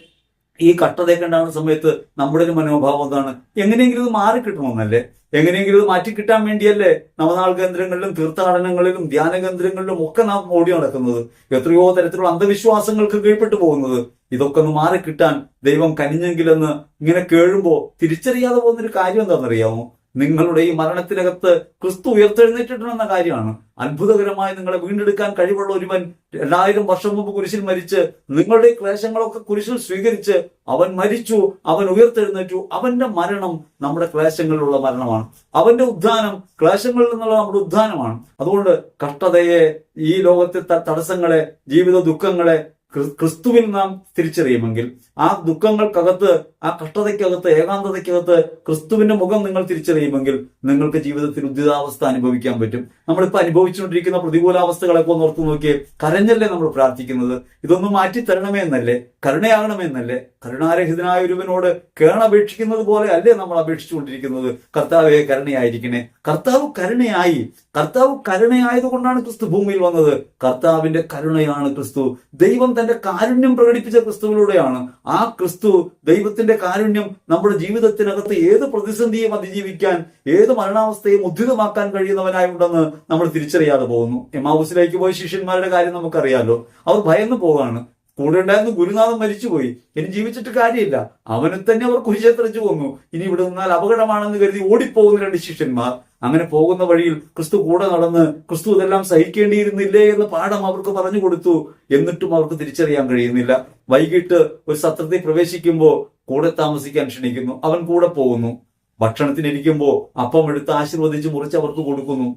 ഈ കട്ടതയൊക്കെ ഉണ്ടാകുന്ന സമയത്ത് നമ്മുടെ ഒരു മനോഭാവം എന്താണ്? എങ്ങനെയെങ്കിലും ഇത് മാറിക്കിട്ടണമെന്നല്ലേ? എങ്ങനെയെങ്കിലും ഇത് മാറ്റിക്കിട്ടാൻ വേണ്ടിയല്ലേ നവനാൾ കേന്ദ്രങ്ങളിലും തീർത്ഥാടനങ്ങളിലും ധ്യാന കേന്ദ്രങ്ങളിലും ഒക്കെ നാം ഓടി നടക്കുന്നത്? എത്രയോ തരത്തിലുള്ള അന്ധവിശ്വാസങ്ങൾക്ക് കീഴ്പ്പെട്ടു പോകുന്നത്. ഇതൊക്കെ ഒന്ന് മാറിക്കിട്ടാൻ ദൈവം കനിഞ്ഞെങ്കിലെന്ന് ഇങ്ങനെ കേഴുമ്പോ തിരിച്ചറിയാതെ പോകുന്നൊരു കാര്യം എന്താണെന്നറിയാമോ? നിങ്ങളുടെ ഈ മരണത്തിനകത്ത് ക്രിസ്തു ഉയർത്തെഴുന്നേറ്റിട്ടുണ്ടെന്ന കാര്യമാണ്. അത്ഭുതകരമായി നിങ്ങളെ വീണ്ടെടുക്കാൻ കഴിവുള്ള ഒരുവൻ രണ്ടായിരം വർഷം മുമ്പ് കുരിശിൽ മരിച്ച് നിങ്ങളുടെ ക്ലേശങ്ങളൊക്കെ കുരിശിൽ സ്വീകരിച്ച് അവൻ മരിച്ചു അവൻ ഉയർത്തെഴുന്നേറ്റു. അവന്റെ മരണം നമ്മുടെ ക്ലേശങ്ങളിലുള്ള മരണമാണ്. അവന്റെ ഉദ്ധാനം ക്ലേശങ്ങളിൽ നിന്നുള്ള നമ്മുടെ ഉദ്ധാനമാണ്. അതുകൊണ്ട് കഷ്ടതയെ ഈ ലോകത്തെ തടസ്സങ്ങളെ ജീവിത ദുഃഖങ്ങളെ ക്രി- ക്രിസ്തുവിൽ നാം തിരിച്ചറിയുമെങ്കിൽ ആ ദുഃഖങ്ങൾക്കകത്ത് ആ കഷ്ടതയ്ക്കകത്ത് ഏകാന്തതയ്ക്കകത്ത് ക്രിസ്തുവിന്റെ മുഖം നിങ്ങൾ തിരിച്ചറിയുമെങ്കിൽ നിങ്ങൾക്ക് ജീവിതത്തിൽ ഉദ്ധിതാവസ്ഥ അനുഭവിക്കാൻ പറ്റും. നമ്മളിപ്പോൾ അനുഭവിച്ചുകൊണ്ടിരിക്കുന്ന പ്രതികൂലാവസ്ഥകളൊക്കെ ഒന്ന് ഓർത്ത് നോക്കിയേ കരഞ്ഞല്ലേ നമ്മൾ പ്രാർത്ഥിക്കുന്നത്? ഇതൊന്നും മാറ്റി തരണമേ എന്നല്ലേ കരുണയാകണമേ എന്നല്ലേ കരുണാരഹിതനായ ഒരുവനോട് കേണപേക്ഷിക്കുന്നത് പോലെ അല്ലേ നമ്മൾ അപേക്ഷിച്ചുകൊണ്ടിരിക്കുന്നത്? കർത്താവെ കരുണയായിരിക്കണേ. കർത്താവ് കരുണയായി. കർത്താവ് കരുണയായത് കൊണ്ടാണ് ക്രിസ്തു ഭൂമിയിൽ വന്നത്. കർത്താവിന്റെ കരുണയാണ് ക്രിസ്തു. ദൈവം തന്റെ കാരുണ്യം പ്രകടിപ്പിച്ച ക്രിസ്തുവിലൂടെയാണ് ആ ക്രിസ്തു ദൈവത്തിന്റെ കാരുണ്യം നമ്മുടെ ജീവിതത്തിനകത്ത് ഏത് പ്രതിസന്ധിയും അതിജീവിക്കാൻ ഏത് മരണാവസ്ഥയും ഉദ്ധിതമാക്കാൻ കഴിയുന്നവനായി ഉണ്ടെന്ന് നമ്മൾ തിരിച്ചറിയാതെ പോകുന്നു. എമാവൂസിലേക്ക് പോയ ശിഷ്യന്മാരുടെ കാര്യം നമുക്കറിയാലോ. അവർ ഭയന്നു പോവാണ്. കൂടെ ഉണ്ടായിരുന്ന ഗുരുനാഥൻ മരിച്ചുപോയി. ഇനി ജീവിച്ചിട്ട് കാര്യമില്ല. അവനെ തന്നെ അവർ കുരിശെത്തിച്ചു പോന്നു. ഇനി ഇവിടെ നിന്നാൽ അപകടമാണെന്ന് കരുതി ഓടിപ്പോകുന്ന രണ്ട് ശിഷ്യന്മാർ. അങ്ങനെ പോകുന്ന വഴിയിൽ ക്രിസ്തു കൂടെ നടന്ന് ക്രിസ്തു ഇതെല്ലാം സഹിക്കേണ്ടിയിരുന്നില്ലേ എന്ന പാഠം അവർക്ക് പറഞ്ഞു കൊടുത്തു. എന്നിട്ടും അവർക്ക് തിരിച്ചറിയാൻ കഴിയുന്നില്ല. വൈകിട്ട് ഒരു സത്രത്തിൽ പ്രവേശിക്കുമ്പോൾ കൂടെ താമസിക്കാൻ ക്ഷണിക്കുന്നു. അവൻ കൂടെ പോകുന്നു. ഭക്ഷണത്തിനിരിക്കുമ്പോൾ അപ്പം എടുത്ത് ആശീർവദിച്ച് മുറിച്ച് അവർക്ക് കൊടുക്കുന്നു.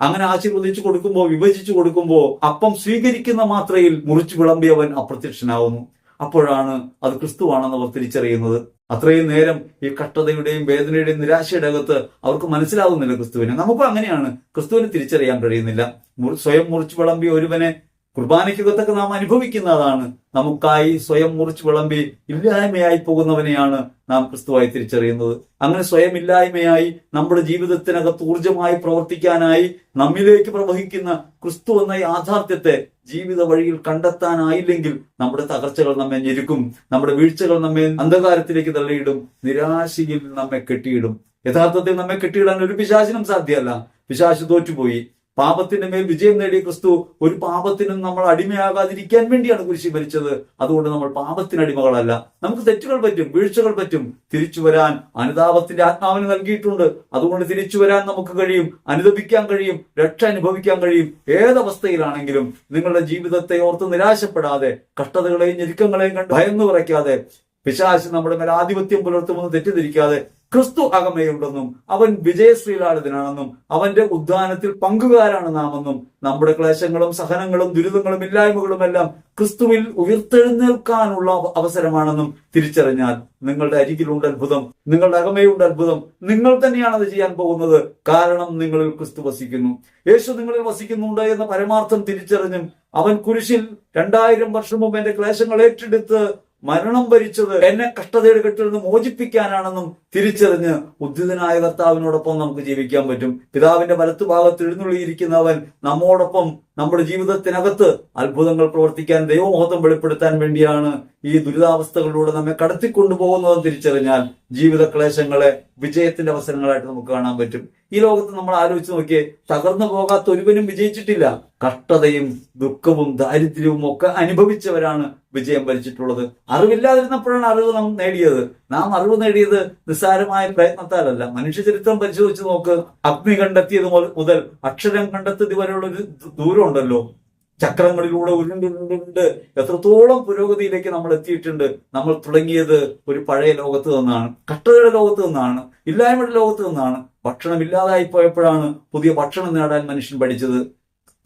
അങ്ങനെ ആശീർവദിച്ചു കൊടുക്കുമ്പോൾ വിഭജിച്ചു കൊടുക്കുമ്പോൾ അപ്പം സ്വീകരിക്കുന്ന മാത്രയിൽ മുറിച്ചു വിളമ്പിയവൻ അപ്രത്യക്ഷനാവുന്നു. അപ്പോഴാണ് അത് ക്രിസ്തുവാണെന്ന് അവർ തിരിച്ചറിയുന്നത്. അത്രയും നേരം ഈ കഷ്ടതയുടെയും വേദനയുടെയും നിരാശയുടെ അകത്ത് അവർക്ക് മനസ്സിലാവുന്നില്ല ക്രിസ്തുവിനെ. നമുക്കും അങ്ങനെയാണ് ക്രിസ്തുവിനെ തിരിച്ചറിയാൻ കഴിയുന്നില്ല. സ്വയം മുറിച്ചു വിളമ്പിയ ഒരുവനെ കുർബാനയ്ക്കകത്തൊക്കെ നാം അനുഭവിക്കുന്നതാണ്. നമുക്കായി സ്വയം മുറിച്ചു വിളമ്പി ഇല്ലായ്മയായി പോകുന്നവനെയാണ് നാം ക്രിസ്തുവായി തിരിച്ചറിയുന്നത്. അങ്ങനെ സ്വയം ഇല്ലായ്മയായി നമ്മുടെ ജീവിതത്തിനകത്ത് ഊർജമായി പ്രവർത്തിക്കാനായി നമ്മിലേക്ക് പ്രവഹിക്കുന്ന ക്രിസ്തു എന്ന യാഥാർത്ഥ്യത്തെ ജീവിത വഴിയിൽ കണ്ടെത്താനായില്ലെങ്കിൽ നമ്മുടെ തകർച്ചകൾ നമ്മെ ഞെരുക്കും. നമ്മുടെ വീഴ്ചകൾ നമ്മെ അന്ധകാരത്തിലേക്ക് തള്ളിയിടും. നിരാശയിൽ നമ്മെ കെട്ടിയിടും. യഥാർത്ഥത്തിൽ നമ്മെ കെട്ടിയിടാൻ ഒരു പിശാചിനും സാധ്യമല്ല. പിശാശ് തോറ്റുപോയി. പാപത്തിന്റെ മേൽ വിജയം നേടിയ ക്രിസ്തു ഒരു പാപത്തിനും നമ്മൾ അടിമയാകാതിരിക്കാൻ വേണ്ടിയാണ് കുരിശി മരിച്ചത്. അതുകൊണ്ട് നമ്മൾ പാപത്തിന് അടിമകളല്ല. നമുക്ക് തെറ്റുകൾ പറ്റും വീഴ്ചകൾ പറ്റും. തിരിച്ചു വരാൻ അനുതാപത്തിന്റെ ആത്മാവിന് നൽകിയിട്ടുണ്ട്. അതുകൊണ്ട് തിരിച്ചു വരാൻ നമുക്ക് കഴിയും അനുദപിക്കാൻ കഴിയും രക്ഷ അനുഭവിക്കാൻ കഴിയും. ഏതവസ്ഥയിലാണെങ്കിലും നിങ്ങളുടെ ജീവിതത്തെ ഓർത്ത് നിരാശപ്പെടാതെ കഷ്ടതകളെയും ഞെരുക്കങ്ങളെയും കണ്ട് ഭയന്നു കുറയ്ക്കാതെ പിശാശ് നമ്മുടെ മേൽ ആധിപത്യം പുലർത്തുമെന്ന് തെറ്റിദ്ധരിക്കാതെ ക്രിസ്തു അകമയുണ്ടെന്നും അവൻ വിജയശ്രീലാളിതനാണെന്നും അവന്റെ ഉദ്ധാനത്തിൽ പങ്കുകാരാണ് നാമെന്നും നമ്മുടെ ക്ലേശങ്ങളും സഹനങ്ങളും ദുരിതങ്ങളും ഇല്ലായ്മകളും എല്ലാം ക്രിസ്തുവിൽ ഉയർത്തെഴുന്നേൽക്കാനുള്ള അവസരമാണെന്നും തിരിച്ചറിഞ്ഞാൽ നിങ്ങളുടെ അരികിലുണ്ട് അത്ഭുതം നിങ്ങളുടെ അകമയുണ്ട് അത്ഭുതം. നിങ്ങൾ തന്നെയാണ് അത് ചെയ്യാൻ പോകുന്നത്. കാരണം നിങ്ങളിൽ ക്രിസ്തു വസിക്കുന്നു. യേശു നിങ്ങളിൽ വസിക്കുന്നുണ്ട് എന്ന പരമാർത്ഥം തിരിച്ചറിഞ്ഞും അവൻ കുരിശിൽ രണ്ടായിരം വർഷം മുമ്പ് എന്റെ ക്ലേശങ്ങൾ ഏറ്റെടുത്ത് മരണം ഭരിച്ചത് എന്നെ കഷ്ടതയുടെ കെട്ടിൽ നിന്ന് മോചിപ്പിക്കാനാണെന്നും തിരിച്ചറിഞ്ഞ് ഉദ്ധിതനായ കർത്താവിനോടൊപ്പം നമുക്ക് ജീവിക്കാൻ പറ്റും. പിതാവിന്റെ വലത്തുഭാഗത്ത് എഴുന്നള്ളിയിരിക്കുന്നവൻ നമ്മോടൊപ്പം നമ്മുടെ ജീവിതത്തിനകത്ത് അത്ഭുതങ്ങൾ പ്രവർത്തിക്കാൻ ദൈവമഹത്വം വെളിപ്പെടുത്താൻ വേണ്ടിയാണ് ഈ ദുരിതാവസ്ഥകളിലൂടെ നമ്മെ കടത്തിക്കൊണ്ടുപോകുന്നതെന്ന് തിരിച്ചറിഞ്ഞാൽ ജീവിത ക്ലേശങ്ങളെ വിജയത്തിന്റെ അവസരങ്ങളായിട്ട് നമുക്ക് കാണാൻ പറ്റും. ഈ ലോകത്ത് നമ്മൾ ആലോചിച്ച് നോക്കിയേ തകർന്നു പോകാത്ത ഒരുവനും വിജയിച്ചിട്ടില്ല. കഷ്ടതയും ദുഃഖവും ദാരിദ്ര്യവും ഒക്കെ അനുഭവിച്ചവരാണ് വിജയം ഭരിച്ചിട്ടുള്ളത് അറിവില്ലാതിരുന്നപ്പോഴാണ് അറിവ് നാം നേടിയത്. നാം അറിവ് നേടിയത് നിസ്സാരമായ പ്രയത്നത്താലല്ല. മനുഷ്യ ചരിത്രം പരിശോധിച്ച് നോക്ക്. അഗ്നി കണ്ടെത്തിയത് മുതൽ- അക്ഷരം കണ്ടെത്തിയത് വരെയുള്ള ഒരു ദൂരം ഉണ്ടല്ലോ. ചക്രങ്ങളിലൂടെ ഉരുണ്ടുണ്ട് എത്രത്തോളം പുരോഗതിയിലേക്ക് നമ്മൾ എത്തിയിട്ടുണ്ട്. നമ്മൾ തുടങ്ങിയത് ഒരു പഴയ ലോകത്ത് നിന്നാണ്. കട്ടുകളുടെ ലോകത്ത് നിന്നാണ്. ഇല്ലായ്മയുടെ ലോകത്ത് നിന്നാണ്. ഭക്ഷണം ഇല്ലാതായി പോയപ്പോഴാണ് പുതിയ ഭക്ഷണം നേടാൻ മനുഷ്യൻ പഠിച്ചത്.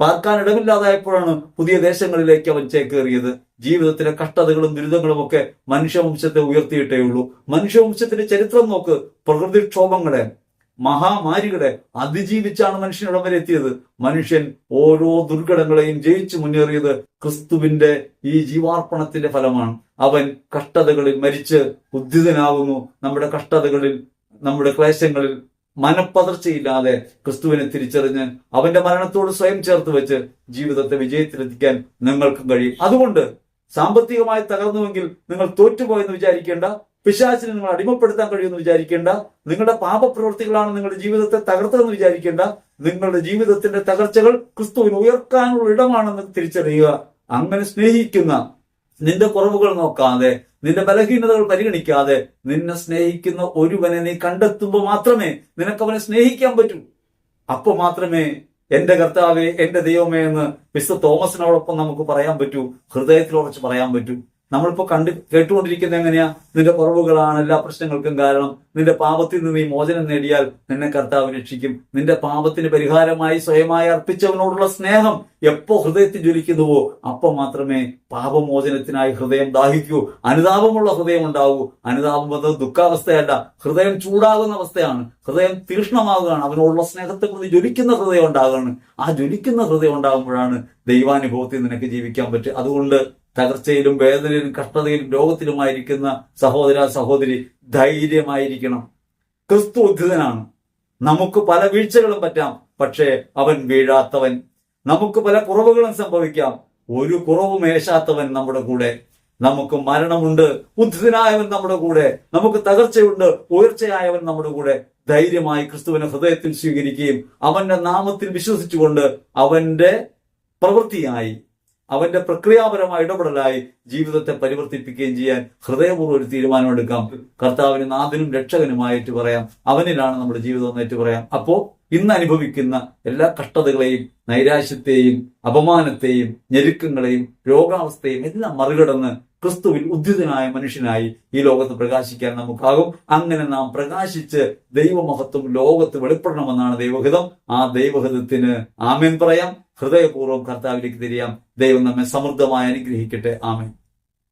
പാർക്കാൻ ഇടമില്ലാതായപ്പോഴാണ് പുതിയ ദേശങ്ങളിലേക്ക് അവൻ ചേക്കേറിയത്. ജീവിതത്തിലെ കഷ്ടതകളും ദുരിതങ്ങളും ഒക്കെ മനുഷ്യവംശത്തെ ഉയർത്തിയിട്ടേ ഉള്ളൂ. മനുഷ്യവംശത്തിന്റെ ചരിത്രം നോക്ക്. പ്രകൃതിക്ഷോഭങ്ങളെ മഹാമാരികളെ അതിജീവിച്ചാണ് മനുഷ്യൻ ഇടം വരെ എത്തിയത്. മനുഷ്യൻ ഓരോ ദുർഘടങ്ങളെയും ജയിച്ചു മുന്നേറിയത് ക്രിസ്തുവിന്റെ ഈ ജീവാർപ്പണത്തിന്റെ ഫലമാണ്. അവൻ കഷ്ടതകളിൽ മരിച്ച് ഉദ്ധിതനാകുന്നു. നമ്മുടെ കഷ്ടതകളിൽ നമ്മുടെ ക്ലേശങ്ങളിൽ മനപ്പതർച്ചയില്ലാതെ ക്രിസ്തുവിനെ തിരിച്ചറിഞ്ഞ് അവന്റെ മരണത്തോട് സ്വയം ചേർത്ത് വെച്ച് ജീവിതത്തെ വിജയത്തിലെത്തിക്കാൻ നിങ്ങൾക്കും കഴിയും. അതുകൊണ്ട് സാമ്പത്തികമായി തകർന്നുവെങ്കിൽ നിങ്ങൾ തോറ്റുപോയെന്ന് വിചാരിക്കേണ്ട. പിശാചിനെ നിങ്ങൾ അടിമപ്പെടുത്താൻ കഴിയുമെന്ന് വിചാരിക്കേണ്ട. നിങ്ങളുടെ പാപപ്രവൃത്തികളാണ് നിങ്ങളുടെ ജീവിതത്തെ തകർത്തതെന്ന് വിചാരിക്കേണ്ട. നിങ്ങളുടെ ജീവിതത്തിന്റെ തകർച്ചകൾ ക്രിസ്തുവിന് ഉയർക്കാനുള്ള ഇടമാണെന്ന് തിരിച്ചറിയുക. അങ്ങനെ സ്നേഹിക്കുന്ന നിന്റെ കുറവുകൾ നോക്കാതെ നിന്റെ ബലഹീനതകൾ പരിഗണിക്കാതെ നിന്നെ സ്നേഹിക്കുന്ന ഒരുവനെ നീ കണ്ടെത്തുമ്പോൾ മാത്രമേ നിനക്ക് അവനെ സ്നേഹിക്കാൻ പറ്റൂ. അപ്പോൾ മാത്രമേ എന്റെ കർത്താവെ എന്റെ ദൈവമേ എന്ന് മിസ്റ്റർ തോമസിനോടൊപ്പം നമുക്ക് പറയാൻ പറ്റൂ. ഹൃദയത്തിൽ ഉറച്ച് പറയാൻ പറ്റൂ. നമ്മളിപ്പോ കണ്ട് കേട്ടുകൊണ്ടിരിക്കുന്നത് എങ്ങനെയാ? നിന്റെ കുറവുകളാണ് എല്ലാ പ്രശ്നങ്ങൾക്കും കാരണം. നിന്റെ പാപത്തിൽ നിന്ന് നീ മോചനം നേടിയാൽ നിന്നെ കർത്താവ് രക്ഷിക്കും. നിന്റെ പാപത്തിന് പരിഹാരമായി സ്വയമായി അർപ്പിച്ചവനോടുള്ള സ്നേഹം എപ്പോ ഹൃദയത്തിൽ ജ്വലിക്കുന്നുവോ അപ്പൊ മാത്രമേ പാപമോചനത്തിനായി ഹൃദയം ദാഹിക്കൂ. അനുതാപമുള്ള ഹൃദയം ഉണ്ടാവൂ അനുതാപം എന്നത് ദുഃഖാവസ്ഥയല്ല. ഹൃദയം ചൂടാകുന്ന അവസ്ഥയാണ്. ഹൃദയം തീക്ഷ്ണമാകുകയാണ് അവനോടുള്ള സ്നേഹത്തെ കുറിച്ച് ജ്വലിക്കുന്ന ഹൃദയം ഉണ്ടാകുകയാണ്. ആ ജ്വലിക്കുന്ന ഹൃദയം ഉണ്ടാകുമ്പോഴാണ് ദൈവാനുഭവത്തിൽ നിനക്ക് ജീവിക്കാൻ പറ്റും അതുകൊണ്ട് തകർച്ചയിലും വേദനയിലും കഷ്ടതയിലും രോഗത്തിലുമായിരിക്കുന്ന സഹോദര സഹോദരി ധൈര്യമായിരിക്കണം. ക്രിസ്തു ഉദ്ധിതനാണ്. നമുക്ക് പല വീഴ്ചകളും പറ്റാം പക്ഷേ അവൻ വീഴാത്തവൻ. നമുക്ക് പല കുറവുകളും സംഭവിക്കാം. ഒരു കുറവും ഏശാത്തവൻ നമ്മുടെ കൂടെ. നമുക്ക് മരണമുണ്ട് ഉദ്ധിതനായവൻ നമ്മുടെ കൂടെ. നമുക്ക് തകർച്ചയുണ്ട് ഉയർച്ചയായവൻ നമ്മുടെ കൂടെ. ധൈര്യമായി ക്രിസ്തുവിനെ ഹൃദയത്തിൽ സ്വീകരിക്കുകയും അവന്റെ നാമത്തിൽ വിശ്വസിച്ചുകൊണ്ട് അവന്റെ പ്രവൃത്തിയായി അവന്റെ പ്രക്രിയാപരമായ ഇടപെടലായി ജീവിതത്തെ പരിവർത്തിപ്പിക്കുകയും ചെയ്യാൻ ഹൃദയപൂർവം ഒരു തീരുമാനമെടുക്കാം കർത്താവിന് നാഥനും രക്ഷകനുമായിട്ട് പറയാം. അവനിലാണ് നമ്മുടെ ജീവിതം എന്നേറ്റ് പറയാം. അപ്പോ ഇന്ന് അനുഭവിക്കുന്ന എല്ലാ കഷ്ടതകളെയും നൈരാശ്യത്തെയും അപമാനത്തെയും ഞെരുക്കങ്ങളെയും രോഗാവസ്ഥയും എല്ലാം മറികടന്ന് ക്രിസ്തുവിൽ ഉദ്ധിതനായ മനുഷ്യനായി ഈ ലോകത്ത് പ്രകാശിക്കാൻ നമുക്കാകും. അങ്ങനെ നാം പ്രകാശിച്ച് ദൈവമഹത്വം ലോകത്ത് വെളിപ്പെടണമെന്നാണ് ദൈവഹിതം. ആ ദൈവഹിതത്തിന് ആമേൻ പറയാം. ഹൃദയപൂർവം കർത്താവിലേക്ക് തിരിയാം. ദൈവം നമ്മെ സമൃദ്ധമായി അനുഗ്രഹിക്കട്ടെ. ആമേൻ.